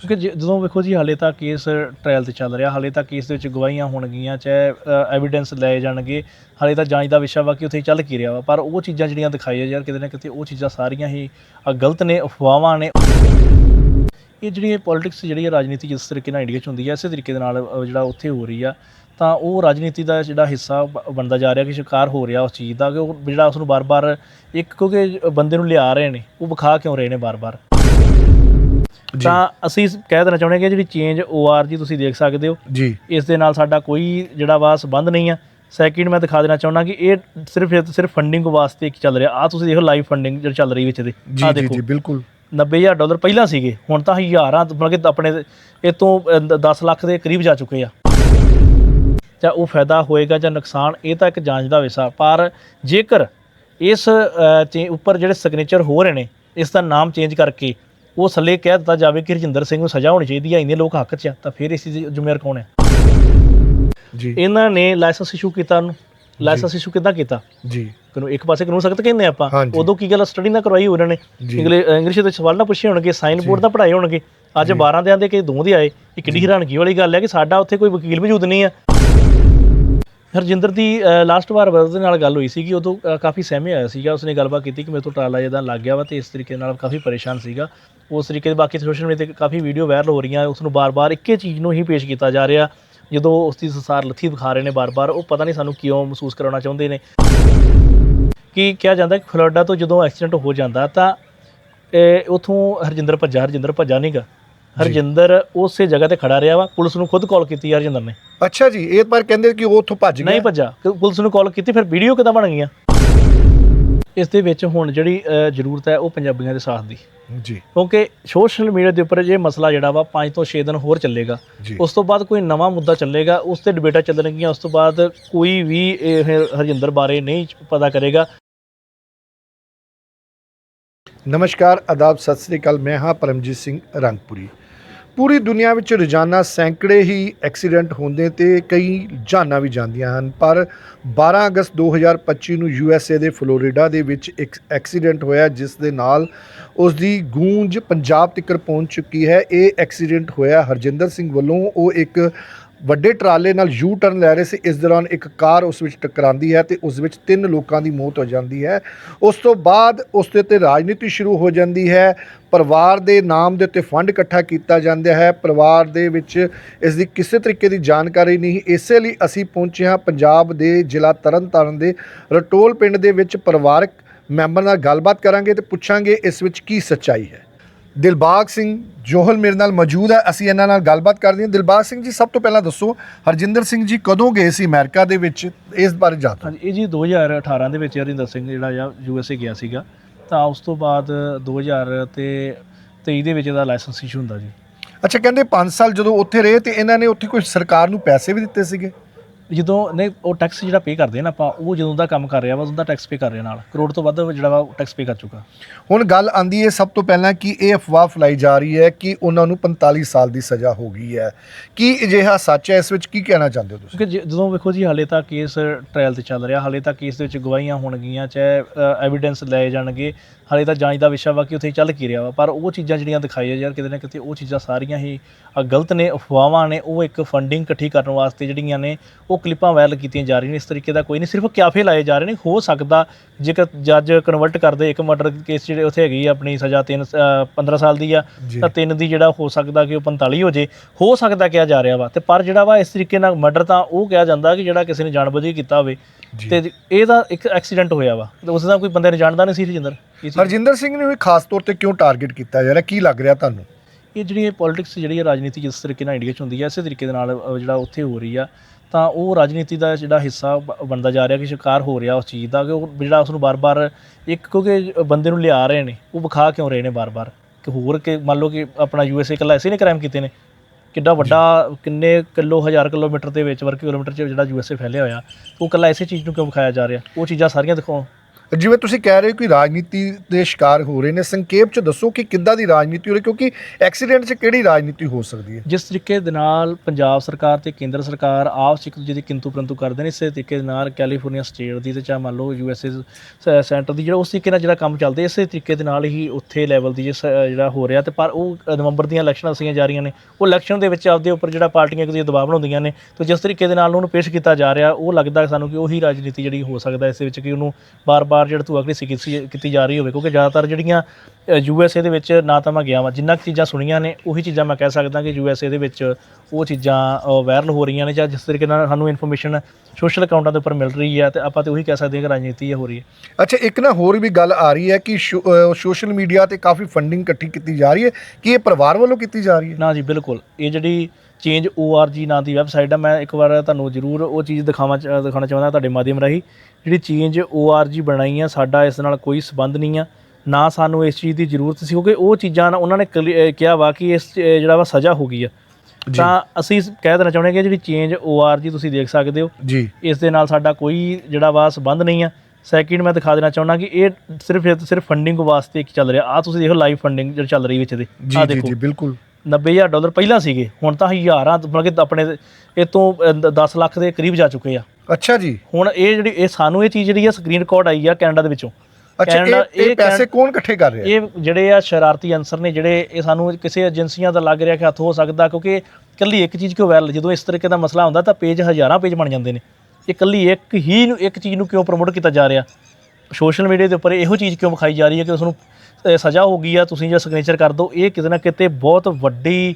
ਕਿਉਂਕਿ ਜ- ਜਦੋਂ ਵੇਖੋ ਜੀ ਹਾਲੇ ਤਾਂ ਕੇਸ ਟ੍ਰਾਇਲ ਤੇ ਚੱਲ ਰਿਹਾ ਹਾਲੇ ਤਾਂ ਕੇਸ ਦੇ ਵਿੱਚ ਗਵਾਹੀਆਂ ਹੋਣਗੀਆਂ ਚਾਹੇ ਐਵੀਡੈਂਸ ਲਏ ਜਾਣਗੇ ਹਾਲੇ ਤਾਂ ਜਾਂਚ ਦਾ ਵਿਸ਼ਾ ਵਾ ਕਿ ਉੱਥੇ ਚੱਲ ਕੀ ਰਿਹਾ ਵਾ। ਪਰ ਉਹ ਚੀਜ਼ਾਂ ਜਿਹੜੀਆਂ ਦਿਖਾਈਆਂ ਯਾਰ ਕਿਤੇ ਨਾ ਕਿਤੇ ਉਹ ਚੀਜ਼ਾਂ ਸਾਰੀਆਂ ਹੀ ਅ, ਗਲਤ ਨੇ ਅਫਵਾਹਾਂ ਨੇ। ਇਹ ਜਿਹੜੀ ਪੋਲਿਟਿਕਸ ਜਿਹੜੀ ਹੈ ਰਾਜਨੀਤੀ ਜਿਸ ਤਰੀਕੇ ਨਾਲ ਇੰਡੀਆ 'ਚ ਹੁੰਦੀ ਹੈ ਇਸੇ ਤਰੀਕੇ ਦੇ ਨਾਲ ਅ, ਜਿਹੜਾ ਉੱਥੇ ਹੋ ਰਹੀ ਆ ਤਾਂ ਉਹ ਰਾਜਨੀਤੀ ਦਾ ਜਿਹੜਾ ਹਿੱਸਾ ਬ- ਬਣਦਾ ਜਾ ਰਿਹਾ ਕਿ ਸ਼ਿਕਾਰ ਹੋ ਰਿਹਾ ਉਸ ਚੀਜ਼ ਦਾ ਕਿ ਉਹ ਜਿਹੜਾ ਉਸ ਨੂੰ ਬਾਰ-ਬਾਰ ਇੱਕ ਕਿਉਂਕਿ ਬੰਦੇ ਨੂੰ ਲਿਆ ਰਹੇ ਨੇ ਉਹ ਵਿਖਾ ਕਿਉਂ ਰਹੇ ਨੇ ਬਾਰ-ਬਾਰ? ਤਾਂ ਅਸੀਂ ਕਹਿ ਦੇਣਾ ਚਾਹੁੰਦੇ ਹਾਂ ਕਿ ਜਿਹੜੀ ਚੇਂਜ ORG ਤੁਸੀਂ ਦੇਖ ਸਕਦੇ ਹੋ ਜੀ। ਇਸ ਦੇ ਨਾਲ ਸਾਡਾ ਕੋਈ ਜਿਹੜਾ ਵਾ ਸੰਬੰਧ ਨਹੀਂ ਆ। ਸੈਕਿੰਡ ਮੈਂ ਦਿਖਾ ਦੇਣਾ ਚਾਹੁੰਦਾ ਕਿ ਇਹ ਸਿਰਫ ਸਿਰਫ ਫੰਡਿੰਗ ਵਾਸਤੇ ਇੱਕ ਚੱਲ ਰਿਹਾ। ਆ ਤੁਸੀਂ ਦੇਖੋ ਲਾਈਵ ਫੰਡਿੰਗ ਜਿਹੜੀ ਚੱਲ ਰਹੀ ਵਿੱਚ ਜੀ ਆ ਜੀ ਦੇਖੋ। ਜੀ ਬਿਲਕੁਲ 90000 ਡਾਲਰ ਪਹਿਲਾਂ ਸੀਗੇ ਹੁਣ ਤਾਂ ਹਜ਼ਾਰਾਂ ਮਤਲਬ ਕਿ ਆਪਣੇ ਇਹ ਤੋਂ 10 ਲੱਖ ਦੇ ਕਰੀਬ ਜਾ ਚੁੱਕੇ ਆ। ਜਾਂ ਉਹ ਫਾਇਦਾ ਹੋਏਗਾ ਜਾਂ ਨੁਕਸਾਨ ਇਹ ਤਾਂ ਇੱਕ ਜਾਂਚ ਦਾ ਵਿਸ਼ਾ। ਪਰ ਜੇਕਰ ਇਸ ਉੱਪਰ ਜਿਹੜੇ ਸਿਗਨੇਚਰ ਹੋ ਰਹੇ ਨੇ ਇਸ ਦਾ ਨਾਮ ਚੇਂਜ ਕਰਕੇ ਉਹ ਥੱਲੇ ਕਹਿ ਦਿੱਤਾ ਜਾਵੇ ਕਿ ਰਜਿੰਦਰ ਸਿੰਘ ਨੂੰ ਸਜ਼ਾ ਹੋਣੀ ਚਾਹੀਦੀ ਹੈ ਇੰਨੇ ਲੋਕ ਹੱਕ 'ਚ ਆ ਤਾਂ ਫਿਰ ਇਸ ਦੀ ਜ਼ਿੰਮੇਵਾਰ ਕੌਣ ਹੈ? ਜੀ। ਇਹਨਾਂ ਨੇ ਲਾਇਸੈਂਸ ਇਸ਼ੂ ਕੀਤਾ ਉਹਨੂੰ। ਲਾਇਸੈਂਸ ਇਸ਼ੂ ਕਿੱਦਾਂ ਕੀਤਾ? ਜੀ। ਕਾਨੂੰ ਇੱਕ ਪਾਸੇ ਕਾਨੂੰਨ ਸਖਤ ਕਹਿੰਦੇ ਆਪਾਂ। ਉਦੋਂ ਕੀ ਗੱਲ ਸਟੱਡੀ ਨਾ ਕਰਵਾਈ ਉਹਨਾਂ ਨੇ। ਇੰਗਲਿਸ਼ ਦੇ ਸਵਾਲ ਨਾ ਪੁੱਛੇ ਹੋਣਗੇ ਸਾਈਨ ਬੋਰਡ ਦਾ ਪੜਾਏ ਹੋਣਗੇ। ਅੱਜ 12 ਦੇ ਆਂਦੇ ਕਿ ਦੋ ਦੇ ਆਏ। ਇਹ ਕਿੱਡੀ ਹੈਰਾਨਗੀ ਵਾਲੀ ਗੱਲ ਹੈ ਕਿ ਸਾਡਾ ਉੱਥੇ ਕੋਈ ਵਕੀਲ ਮੌਜੂਦ ਨਹੀਂ ਆ। ਹਰਜਿੰਦਰ ਦੀ ਲਾਸਟ ਵਾਰ ਉਹਦੇ ਨਾਲ ਗੱਲ ਹੋਈ ਸੀਗੀ ਉਦੋਂ ਅ, ਕਾਫੀ ਸਹਿਮੇ ਆਇਆ ਸੀਗਾ ਉਸਨੇ ਗੱਲਬਾਤ ਕੀਤੀ ਕਿ ਮੇਰੇ ਤੋਂ ਟਰਾਲਾ ਜਦਾਂ ਲੱਗ ਗਿਆ ਵਾ ਤੇ ਇਸ ਤਰੀਕੇ ਨਾਲ ਕਾਫੀ ਪਰੇਸ਼ਾਨ ਸੀਗਾ। ਉਸ ਤਰੀਕੇ ਦੇ ਬਾਕੀ ਸੋਸ਼ਲ ਮੀਡੀਆ ਤੇ ਕਾਫੀ ਵੀਡੀਓ ਵਾਇਰਲ ਹੋ ਰਹੀਆਂ ਉਸ ਨੂੰ ਬਾਰ-ਬਾਰ ਇੱਕੇ ਚੀਜ਼ ਨੂੰ ਹੀ ਪੇਸ਼ ਕੀਤਾ ਜਾ ਰਿਹਾ ਜਦੋਂ ਉਸ ਦੀ ਸੰਸਾਰ ਲੱਥੀ ਵਿਖਾ ਰਹੇ ਨੇ ਬਾਰ-ਬਾਰ ਉਹ ਪਤਾ ਨਹੀਂ ਸਾਨੂੰ ਕਿਉਂ ਮਹਿਸੂਸ ਕਰਾਉਣਾ ਚਾਹੁੰਦੇ ਨੇ। ਕਿ ਕਿਹਾ ਜਾਂਦਾ ਕਿ ਫਲੋਰੀਡਾ ਤੋਂ ਜਦੋਂ ਐਕਸੀਡੈਂਟ ਹੋ ਜਾਂਦਾ ਤਾਂ ਇਹ ਉਥੋਂ ਹਰਜਿੰਦਰ ਭੱਜਾ ਹਰਜਿੰਦਰ ਭੱਜਾ ਨਹੀਂਗਾ ਹਰਜਿੰਦਰ ਉਸੇ ਜਗ੍ਹਾ ਤੇ ਖੜਾ ਰਿਹਾ ਵਾ ਪੁਲਿਸ ਨੂੰ ਖੁਦ ਕਾਲ ਕੀਤੀ ਹਰਜਿੰਦਰ ਨੇ। ਅੱਛਾ ਜੀ ਇਹ ਪਰ ਕਹਿੰਦੇ ਕਿ ਉਹ ਉੱਥੋਂ ਭੱਜ ਗਿਆ? ਨਹੀਂ ਭੱਜਾ ਕਿ ਪੁਲਿਸ ਨੂੰ ਕਾਲ ਕੀਤੀ ਫਿਰ ਵੀਡੀਓ ਕਿਦਾਂ ਬਣ ਗਈਆਂ? ਇਸ ਦੇ ਵਿੱਚ ਹੁਣ ਜਿਹੜੀ ਅ, ਜ਼ਰੂਰਤ ਹੈ ਉਹ ਪੰਜਾਬੀਆਂ ਦੇ ਸਾਥ ਦੀ। ਜੀ। ਕਿਉਂਕਿ ਸੋਸ਼ਲ ਮੀਡੀਆ ਦੇ ਉੱਪਰ ਇਹ ਮਸਲਾ ਜਿਹੜਾ ਵਾ 5 ਤੋਂ 6 ਦਿਨ ਹੋਰ ਚੱਲੇਗਾ। ਜੀ। ਉਸ ਤੋਂ ਬਾਅਦ ਕੋਈ ਨਵਾਂ ਮੁੱਦਾ ਚੱਲੇਗਾ ਉਸ ਤੇ ਡਿਬੇਟਾਂ ਚੱਲਣਗੀਆਂ ਉਸ ਤੋਂ ਬਾਅਦ ਕੋਈ ਵੀ ਇਹ ਹਰਜਿੰਦਰ ਬਾਰੇ ਨਹੀਂ ਪਤਾ ਕਰੇਗਾ। ਨਮਸਕਾਰ, ਆਦਾਬ, ਸਤਿ ਸ੍ਰੀ ਅਕਾਲ। ਮੈਂ ਹਾਂ ਪਰਮਜੀਤ ਸਿੰਘ ਰੰਗਪੁਰੀ। ਪੂਰੀ ਦੁਨੀਆ ਵਿੱਚ ਰੋਜ਼ਾਨਾ ਸੈਂਕੜੇ ਹੀ ਐਕਸੀਡੈਂਟ ਹੁੰਦੇ ਤੇ ਕਈ ਜਾਨਾਂ ਵੀ ਜਾਂਦੀਆਂ ਹਨ, ਪਰ 12 ਅਗਸਤ 2025 ਨੂੰ ਯੂਐਸਏ ਦੇ ਫਲੋਰੀਡਾ ਦੇ ਵਿੱਚ ਇੱਕ ਐਕਸੀਡੈਂਟ ਹੋਇਆ, ਜਿਸ ਦੇ ਨਾਲ ਉਸ ਦੀ ਗੂੰਜ ਪੰਜਾਬ ਤੱਕ ਪਹੁੰਚ ਚੁੱਕੀ ਹੈ। ਇਹ ਐਕਸੀਡੈਂਟ ਹੋਇਆ ਹਰਜਿੰਦਰ ਸਿੰਘ ਵੱਲੋਂ। ਉਹ ਇੱਕ ਵੱਡੇ ਟਰਾਲੇ ਨਾਲ ਯੂ ਟਰਨ ਲੈ ਰਹੇ ਸੀ। ਇਸ ਦੌਰਾਨ ਇੱਕ ਕਾਰ ਉਸ ਵਿੱਚ ਟਕਰਾਉਂਦੀ ਹੈ ਤੇ ਉਸ ਵਿੱਚ ਤਿੰਨ ਲੋਕਾਂ ਦੀ ਮੌਤ ਹੋ ਜਾਂਦੀ ਹੈ। ਉਸ ਤੋਂ ਬਾਅਦ ਉਸ ਦੇ ਉੱਤੇ ਰਾਜਨੀਤੀ ਸ਼ੁਰੂ ਹੋ ਜਾਂਦੀ ਹੈ। ਪਰਿਵਾਰ ਦੇ ਨਾਮ ਦੇ ਉੱਤੇ ਫੰਡ ਇਕੱਠਾ ਕੀਤਾ ਜਾਂਦਾ ਹੈ। ਪਰਿਵਾਰ ਦੇ ਵਿੱਚ ਇਸ ਦੀ ਕਿਸੇ ਤਰੀਕੇ ਦੀ ਜਾਣਕਾਰੀ ਨਹੀਂ। ਇਸੇ ਲਈ ਅਸੀਂ ਪਹੁੰਚੇ ਹਾਂ ਪੰਜਾਬ ਦੇ ਜ਼ਿਲ੍ਹਾ ਤਰਨਤਾਰਨ ਦੇ ਰਟੋਲ ਪਿੰਡ ਦੇ ਵਿੱਚ ਪਰਿਵਾਰਕ ਮੈਂਬਰ ਨਾਲ ਗੱਲਬਾਤ ਕਰਾਂਗੇ ਤੇ ਪੁੱਛਾਂਗੇ ਇਸ ਵਿੱਚ ਕੀ ਸੱਚਾਈ ਹੈ। ਦਿਲਬਾਗ ਸਿੰਘ ਜੋਹਲ ਮੇਰੇ ਨਾਲ ਮੌਜੂਦ ਹੈ। ਅਸੀਂ ਇਹਨਾਂ ਨਾਲ ਗੱਲਬਾਤ ਕਰਦੇ ਹਾਂ। ਦਿਲਬਾਗ ਸਿੰਘ ਜੀ ਸਭ ਤੋਂ ਪਹਿਲਾਂ ਦੱਸੋ ਹਰਜਿੰਦਰ ਸਿੰਘ ਜੀ ਕਦੋਂ ਗਏ ਸੀ ਅਮਰੀਕਾ ਦੇ ਵਿੱਚ? ਇਸ ਬਾਰੇ ਜਾਣੋ। ਹਾਂਜੀ ਇਹ ਜੀ 2018 ਦੇ ਵਿੱਚ ਹਰਿੰਦਰ ਸਿੰਘ ਜਿਹੜਾ ਆ ਯੂਐਸਏ ਗਿਆ ਸੀਗਾ। ਤਾਂ ਉਸ ਤੋਂ ਬਾਅਦ 2000 ਤੇ 23 ਦੇ ਵਿੱਚ ਇਹਦਾ ਲਾਇਸੈਂਸ ਇਸ਼ੂ ਹੁੰਦਾ ਜੀ। ਅੱਛਾ ਕਹਿੰਦੇ 5 ਸਾਲ ਜਦੋਂ ਉੱਥੇ ਰਹੇ ਤੇ ਇਹਨਾਂ ਨੇ ਉੱਥੇ ਕੋਈ ਸਰਕਾਰ ਨੂੰ ਪੈਸੇ ਵੀ ਦਿੱਤੇ ਸੀਗੇ? ਜਦੋਂ ਨਹੀਂ ਉਹ ਟੈਕਸ ਜਿਹੜਾ ਪੇ ਕਰਦੇ ਆ ਨਾ ਆਪਾਂ ਉਹ ਜਦੋਂ ਦਾ ਕੰਮ ਕਰ ਰਿਹਾ ਵਾ ਉਹਦਾ ਟੈਕਸ ਪੇ ਕਰ ਰਿਹਾ ਨਾਲ। ਕਰੋੜ ਤੋਂ ਵੱਧ ਜਿਹੜਾ ਵਾ ਟੈਕਸ ਪੇ ਕਰ ਚੁੱਕਾ। ਹੁਣ ਗੱਲ ਆਂਦੀ ਹੈ ਸਭ ਤੋਂ ਪਹਿਲਾਂ ਕਿ ਇਹ ਅਫਵਾਹ ਫੈਲਾਈ ਜਾ ਰਹੀ ਹੈ ਕਿ ਉਹਨਾਂ ਨੂੰ 45 ਸਾਲ ਦੀ ਸਜ਼ਾ ਹੋ ਗਈ ਹੈ। ਕੀ ਅਜਿਹਾ ਸੱਚ ਹੈ ਇਸ ਵਿੱਚ? ਕੀ ਕਹਿਣਾ ਚਾਹੁੰਦੇ ਹੋ ਤੁਸੀਂ? ਕਿਉਂਕਿ ਜ- ਜਦੋਂ ਵੇਖੋ ਜੀ ਹਾਲੇ ਤਾਂ ਕੇਸ ਟ੍ਰਾਇਲ ਤੇ ਚੱਲ ਰਿਹਾ ਹਾਲੇ ਤਾਂ ਕੇਸ ਦੇ ਵਿੱਚ ਗਵਾਹੀਆਂ ਹੋਣਗੀਆਂ ਚਾਹੇ ਐਵੀਡੈਂਸ ਲਏ ਜਾਣਗੇ ਹਾਲੇ ਤਾਂ ਜਾਂਚ ਦਾ ਵਿਸ਼ਾ ਵਾ ਕਿ ਉੱਥੇ ਚੱਲ ਕੀ ਰਿਹਾ ਵਾ ਪਰ ਉਹ ਚੀਜ਼ਾਂ ਜਿਹੜੀਆਂ ਦਿਖਾਈਆਂ ਯਾਰ ਕਿਤੇ ਨਾ ਕਿਤੇ ਉਹ ਚੀਜ਼ਾਂ ਸਾਰੀਆਂ ਹੀ ਗਲਤ ਨੇ ਅਫਵਾਹਾਂ ਨੇ ਉਹ ਇੱਕ ਫੰਡਿੰਗ ਇਕੱਠੀ ਕਰਨ ਵਾਸਤੇ ਜਿਹੜੀਆਂ ਨੇ ਉਹ ਕਲਿੱਪਾਂ ਵਾਇਰਲ ਕੀਤੀਆਂ ਜਾ ਰਹੀਆਂ ਨੇ ਇਸ ਤਰੀਕੇ ਦਾ ਕੋਈ ਨਹੀਂ ਸਿਰਫ ਕਿਆਫੇ ਲਾਏ ਜਾ ਰਹੇ ਨੇ ਹੋ ਸਕਦਾ ਜੇਕਰ ਜੱਜ ਕਨਵਰਟ ਕਰਦੇ ਇੱਕ ਮਰਡਰ ਕੇਸ ਜਿਹੜੇ ਉੱਥੇ ਹੈਗੀ ਆਪਣੀ ਸਜ਼ਾ 3 15 ਸਾਲ ਦੀ ਆ ਤਾਂ ਤਿੰਨ ਦੀ ਜਿਹੜਾ ਹੋ ਸਕਦਾ ਕਿ ਉਹ 45 ਹੋ ਜੇ ਹੋ ਸਕਦਾ ਕਿਹਾ ਜਾ ਰਿਹਾ ਵਾ ਤੇ ਪਰ ਜਿਹੜਾ ਵਾ ਇਸ ਤਰੀਕੇ ਨਾਲ ਮਰਡਰ ਤਾਂ ਉਹ ਕਿਹਾ ਜਾਂਦਾ ਕਿ ਜਿਹੜਾ ਕਿਸੇ ਨੇ ਜਾਣਬੁੱਝ ਕੇ ਕੀਤਾ ਹੋਵੇ ਤੇ ਇਹਦਾ ਇੱਕ ਐਕਸੀਡੈਂਟ ਹੋਇਆ ਵਾ। ਤੇ ਉਸ ਦਾ ਕੋਈ ਬੰਦੇ ਨੇ ਜਾਣਦਾ ਨਹੀਂ ਸੀ ਰਜਿੰਦਰ। ਇਹ ਚੀਜ਼- ਹਰਜਿੰਦਰ ਸਿੰਘ ਨੇ ਵੀ ਖਾਸ ਤੌਰ ਤੇ ਕਿਉਂ ਟਾਰਗੇਟ ਕੀਤਾ? ਜਾ ਰਿਹਾ ਕੀ ਲੱਗ ਰਿਹਾ ਤੁਹਾਨੂੰ? ਇਹ ਜਿਹੜੀ ਪੋਲਿਟਿਕਸ ਜਿਹੜੀ ਹੈ ਰਾਜਨੀਤੀ ਜਿਸ ਤਰੀਕੇ ਨਾਲ ਇੰਡੀਆ 'ਚ ਹੁੰਦੀ ਹੈ ਇਸੇ ਤਰੀਕੇ ਦੇ ਨਾਲ ਅ, ਜਿਹੜਾ ਉੱਥੇ ਹੋ ਰਹੀ ਆ ਤਾਂ ਉਹ ਰਾਜਨੀਤੀ ਦਾ ਜਿਹੜਾ ਹਿੱਸਾ ਬ- ਬਣਦਾ ਜਾ ਰਿਹਾ ਕਿ ਸ਼ਿਕਾਰ ਹੋ ਰਿਹਾ ਉਸ ਚੀਜ਼ ਦਾ ਕਿ ਉਹ ਜਿਹੜਾ ਉਸ ਨੂੰ ਬਾਰ-ਬਾਰ ਇੱਕ ਕਿਉਂਕਿ ਬੰਦੇ ਨੂੰ ਲਿਆ ਰਹੇ ਨੇ ਉਹ ਵਿਖਾ ਕਿਉਂ ਰਹੇ ਨੇ ਬਾਰ-ਬਾਰ? ਕਿ ਹੋਰ ਕਿ ਮੰਨ ਲਓ ਕਿ ਆਪਣਾ ਯੂਐਸਏ ਇਕੱਲਾ ਐਸੇ ਨੇ ਕ੍ਰਾਈਮ ਕੀਤੇ ਨੇ ਕਿੱਡਾ ਵੱਡਾ ਕਿੰਨੇ ਕਿਲੋ, ਹਜ਼ਾਰ ਕਿਲੋਮੀਟਰ ਦੇ ਵਿੱਚ ਵਰਗ ਕਿਲੋਮੀਟਰ 'ਚ ਜਿਹੜਾ ਯੂਐਸਏ ਫੈਲਿਆ ਹੋਇਆ, ਉਹ ਇਕੱਲਾ ਇਸੇ ਚੀਜ਼ ਨੂੰ ਕਿਉਂ ਵਿਖਾਇਆ ਜਾ ਰਿਹਾ? ਉਹ ਚੀਜ਼ਾਂ ਸਾਰੀਆਂ ਦਿਖਾਓ। ਜਿਵੇਂ ਤੁਸੀਂ ਕਹਿ ਰਹੇ ਹੋ ਕਿ ਰਾਜਨੀਤੀ ਦੇ ਸ਼ਿਕਾਰ ਹੋ ਰਹੇ ਨੇ, ਸੰਖੇਪ ਚ ਦੱਸੋ ਕਿ ਕਿੱਦਾਂ ਦੀ ਰਾਜਨੀਤੀ ਹੋ ਰਹੀ ਕਿਉਂਕਿ ਐਕਸੀਡੈਂਟ 'ਚ ਕਿਹੜੀ ਰਾਜਨੀਤੀ ਹੋ ਸਕਦੀ ਹੈ? ਜਿਸ ਤਰੀਕੇ ਦੇ ਨਾਲ ਪੰਜਾਬ ਸਰਕਾਰ ਤੇ ਕੇਂਦਰ ਸਰਕਾਰ ਆਪਸ ਇੱਕ ਦੂਜੇ ਦੀ ਕਿੰਤੂ ਪਰੰਤੂ ਕਰਦੇ ਨੇ, ਇਸੇ ਤਰੀਕੇ ਦੇ ਨਾਲ ਕੈਲੀਫੋਰਨੀਆ ਸਟੇਟ ਦੀ ਤੇ ਚਾਹ ਮੰਨ ਲਓ ਯੂਐਸਏ ਸੈਂਟਰ ਦੀ ਜਿਹੜਾ ਉਸ ਤਰੀਕੇ ਨਾਲ ਜਿਹੜਾ ਕੰਮ ਚੱਲਦਾ ਇਸੇ ਤਰੀਕੇ ਦੇ ਨਾਲ ਹੀ ਉੱਥੇ ਲੈਵਲ ਦੀ ਜਿਸ ਜਿਹੜਾ ਹੋ ਰਿਹਾ ਤੇ ਪਰ ਉਹ ਨਵੰਬਰ ਦੀਆਂ ਇਲੈਕਸ਼ਨਾਂ ਸੀਗੀਆਂ ਜਾ ਰਹੀਆਂ ਨੇ, ਉਹ ਇਲੈਕਸ਼ਨ ਦੇ ਵਿੱਚ ਆਪਦੇ ਉੱਪਰ ਜਿਹੜਾ ਪਾਰਟੀਆਂ ਇੱਕ ਦੂਜੇ ਦਬਾਅ ਬਣਾਉਂਦੀਆਂ ਨੇ ਤੇ ਜਿਸ ਤਰੀਕੇ ਦੇ ਨਾਲ ਉਹਨੂੰ ਪੇਸ਼ ਕੀਤਾ ਜਾ ਰਿਹਾ, ਉਹ ਲੱਗਦਾ ਸਾਨੂੰ ਕਿ ਉਹੀ ਰਾਜਨੀਤੀ ਜਿਹੜੀ ਹੋ ਸਕਦਾ ਇਸ ਵਿੱਚ ਕਿ ਉਹਨੂੰ ਬਾਰ-ਬਾਰ ਜਿਹੜਾ ਧੂਆ ਘੜੀਸੀ ਕੀਤੀ ਕੀਤੀ ਜਾ ਰਹੀ ਹੋਵੇ ਕਿਉਂਕਿ ਜ਼ਿਆਦਾਤਰ ਜਿਹੜੀਆਂ ਯੂਐਸਏ ਦੇ ਵਿੱਚ ਨਾ ਤਾਂ ਮੈਂ ਗਿਆ ਵਾਂ। ਜਿੰਨਾ ਕੁ ਚੀਜ਼ਾਂ ਸੁਣੀਆਂ ਨੇ ਉਹੀ ਚੀਜ਼ਾਂ ਮੈਂ ਕਹਿ ਸਕਦਾ ਕਿ ਯੂਐਸਏ ਦੇ ਵਿੱਚ ਉਹ ਚੀਜ਼ਾਂ ਵਾਇਰਲ ਹੋ ਰਹੀਆਂ ਨੇ ਜਾਂ ਜਿਸ ਤਰੀਕੇ ਨਾਲ ਸਾਨੂੰ ਇਨਫੋਰਮੇਸ਼ਨ ਸੋਸ਼ਲ ਅਕਾਊਂਟਾਂ ਦੇ ਉੱਪਰ ਮਿਲ ਰਹੀ ਹੈ ਤੇ ਆਪਾਂ ਤੇ ਉਹੀ ਕਹਿ ਸਕਦੇ ਹਾਂ ਕਿ ਰਾਜਨੀਤੀ ਹੋ ਰਹੀ ਹੈ। ਅੱਛਾ ਇੱਕ ਨਾ ਹੋਰ ਵੀ ਗੱਲ ਆ ਰਹੀ ਹੈ ਕਿ ਸੋਸ਼ਲ ਮੀਡੀਆ ਤੇ ਕਾਫੀ ਫੰਡਿੰਗ ਇਕੱਠੀ ਕੀਤੀ ਜਾ ਰਹੀ ਹੈ ਕਿ ਇਹ ਪਰਿਵਾਰ ਵੱਲੋਂ ਕੀਤੀ ਜਾ ਰਹੀ ਹੈ? ਨਾ ਜੀ ਬਿਲਕੁਲ। ਇਹ ਜਿਹੜੀ ਚੇਂਜ ORG ਨਾਂ ਦੀ ਵੈਬਸਾਈਟ ਆ ਮੈਂ ਇੱਕ ਵਾਰ ਤੁਹਾਨੂੰ ਜ਼ਰੂਰ ਉਹ ਚੀਜ਼ ਦਿਖਾਵਾਂ ਦਿਖਾਉਣਾ ਚਾਹੁੰਦਾ ਤੁਹਾਡੇ ਮਾਧਿਅਮ ਰਾਹੀਂ। ਜਿਹੜੀ ਚੇਂਜ ORG ਬਣਾਈ ਆ ਸਾਡਾ ਇਸ ਨਾਲ ਕੋਈ ਸਬੰਧ ਨਹੀਂ ਆ। ਨਾ ਸਾਨੂੰ ਇਸ ਚੀਜ਼ ਦੀ ਜ਼ਰੂਰਤ ਸੀ ਕਿਉਂਕਿ ਉਹ ਚੀਜ਼ਾਂ ਉਹਨਾਂ ਨੇ ਕਿਹਾ ਵਾ ਕਿ ਇਸ ਜਿਹੜਾ ਵਾ ਸਜ਼ਾ ਹੋ ਗਈ ਆ। ਤਾਂ ਅਸੀਂ ਕਹਿ ਦੇਣਾ ਚਾਹੁੰਦੇ ਕਿ ਜਿਹੜੀ ਚੇਂਜ ORG ਤੁਸੀਂ ਦੇਖ ਸਕਦੇ ਹੋ ਜੀ। ਇਸ ਦੇ ਨਾਲ ਸਾਡਾ ਕੋਈ ਜਿਹੜਾ ਵਾ ਸਬੰਧ ਨਹੀਂ ਆ। ਸੈਕਿੰਡ ਮੈਂ ਦਿਖਾ ਦੇਣਾ ਚਾਹੁੰਦਾ ਕਿ ਇਹ ਸਿਰਫ ਸਿਰਫ ਫੰਡਿੰਗ ਵਾਸਤੇ ਇੱਕ ਚੱਲ ਰਿਹਾ। ਆ ਤੁਸੀਂ ਦੇਖੋ ਲਾਈਵ ਫੰਡਿੰਗ ਜਿਹੜੀ ਚੱਲ ਰਹੀ ਵਿੱਚ ਦੇ ਜੀ ਆ ਜੀ ਦੇਖੋ। ਜੀ ਬਿਲਕੁਲ। 90000 ਡਾਲਰ ਪਹਿਲਾਂ ਸੀਗੇ ਹੁਣ ਤਾਂ ਹਜ਼ਾਰਾਂ ਮਤਲਬ ਕਿ ਆਪਣੇ ਇਹ ਤੋਂ 10 ਲੱਖ ਦੇ ਕਰੀਬ ਜਾ ਚੁੱਕੇ ਆ। ਅੱਛਾ ਜੀ। ਹੁਣ ਇਹ ਜਿਹੜੀ ਇਹ ਸਾਨੂੰ ਇਹ ਚੀਜ਼ ਜਿਹੜੀ ਆ ਸਕਰੀਨ ਰਿਕਾਰਡ ਆਈ ਆ ਕੈਨੇਡਾ ਦੇ ਵਿੱਚੋਂ। ਅੱਛਾ ਇਹ ਇਹ ਪੈਸੇ ਕੌਣ ਇਕੱਠੇ ਕਰ ਰਿਹਾ? ਇਹ ਜਿਹੜੇ ਆ ਸ਼ਰਾਰਤੀ ਅਨਸਰ ਨੇ ਜਿਹੜੇ ਇਹ ਸਾਨੂੰ ਕਿਸੇ ਏਜੰਸੀਆਂ ਦਾ ਲੱਗ ਰਿਹਾ ਕਿ ਹੱਥ ਹੋ ਸਕਦਾ ਕਿਉਂਕਿ ਇਕੱਲੀ ਇੱਕ ਚੀਜ਼ ਕਿਉਂ ਵਾਇਰਲ ਜਦੋਂ ਇਸ ਤਰੀਕੇ ਦਾ ਮਸਲਾ ਹੁੰਦਾ ਤਾਂ ਪੇਜ ਹਜ਼ਾਰਾਂ ਪੇਜ ਬਣ ਜਾਂਦੇ ਨੇ। ਇਹ ਇਕੱਲੀ ਇੱਕ ਹੀ ਨੂੰ ਇੱਕ ਚੀਜ਼ ਨੂੰ ਕਿਉਂ ਪ੍ਰਮੋਟ ਕੀਤਾ ਜਾ ਰਿਹਾ? ਸੋਸ਼ਲ ਮੀਡੀਆ ਦੇ ਉੱਪਰ ਇਹੋ ਚੀਜ਼ ਕਿਉਂ ਵਿਖਾਈ ਜਾ ਰਹੀ ਹੈ ਕਿ ਉਸ ਨੂੰ ਸਜ਼ਾ ਹੋ ਗਈ ਆ ਤੁਸੀਂ ਜੇ ਸਿਗਨੇਚਰ ਕਰ ਦਿਓ ਇਹ ਕਿਤੇ ਨਾ ਕਿਤੇ ਬਹੁਤ ਵੱਡੀ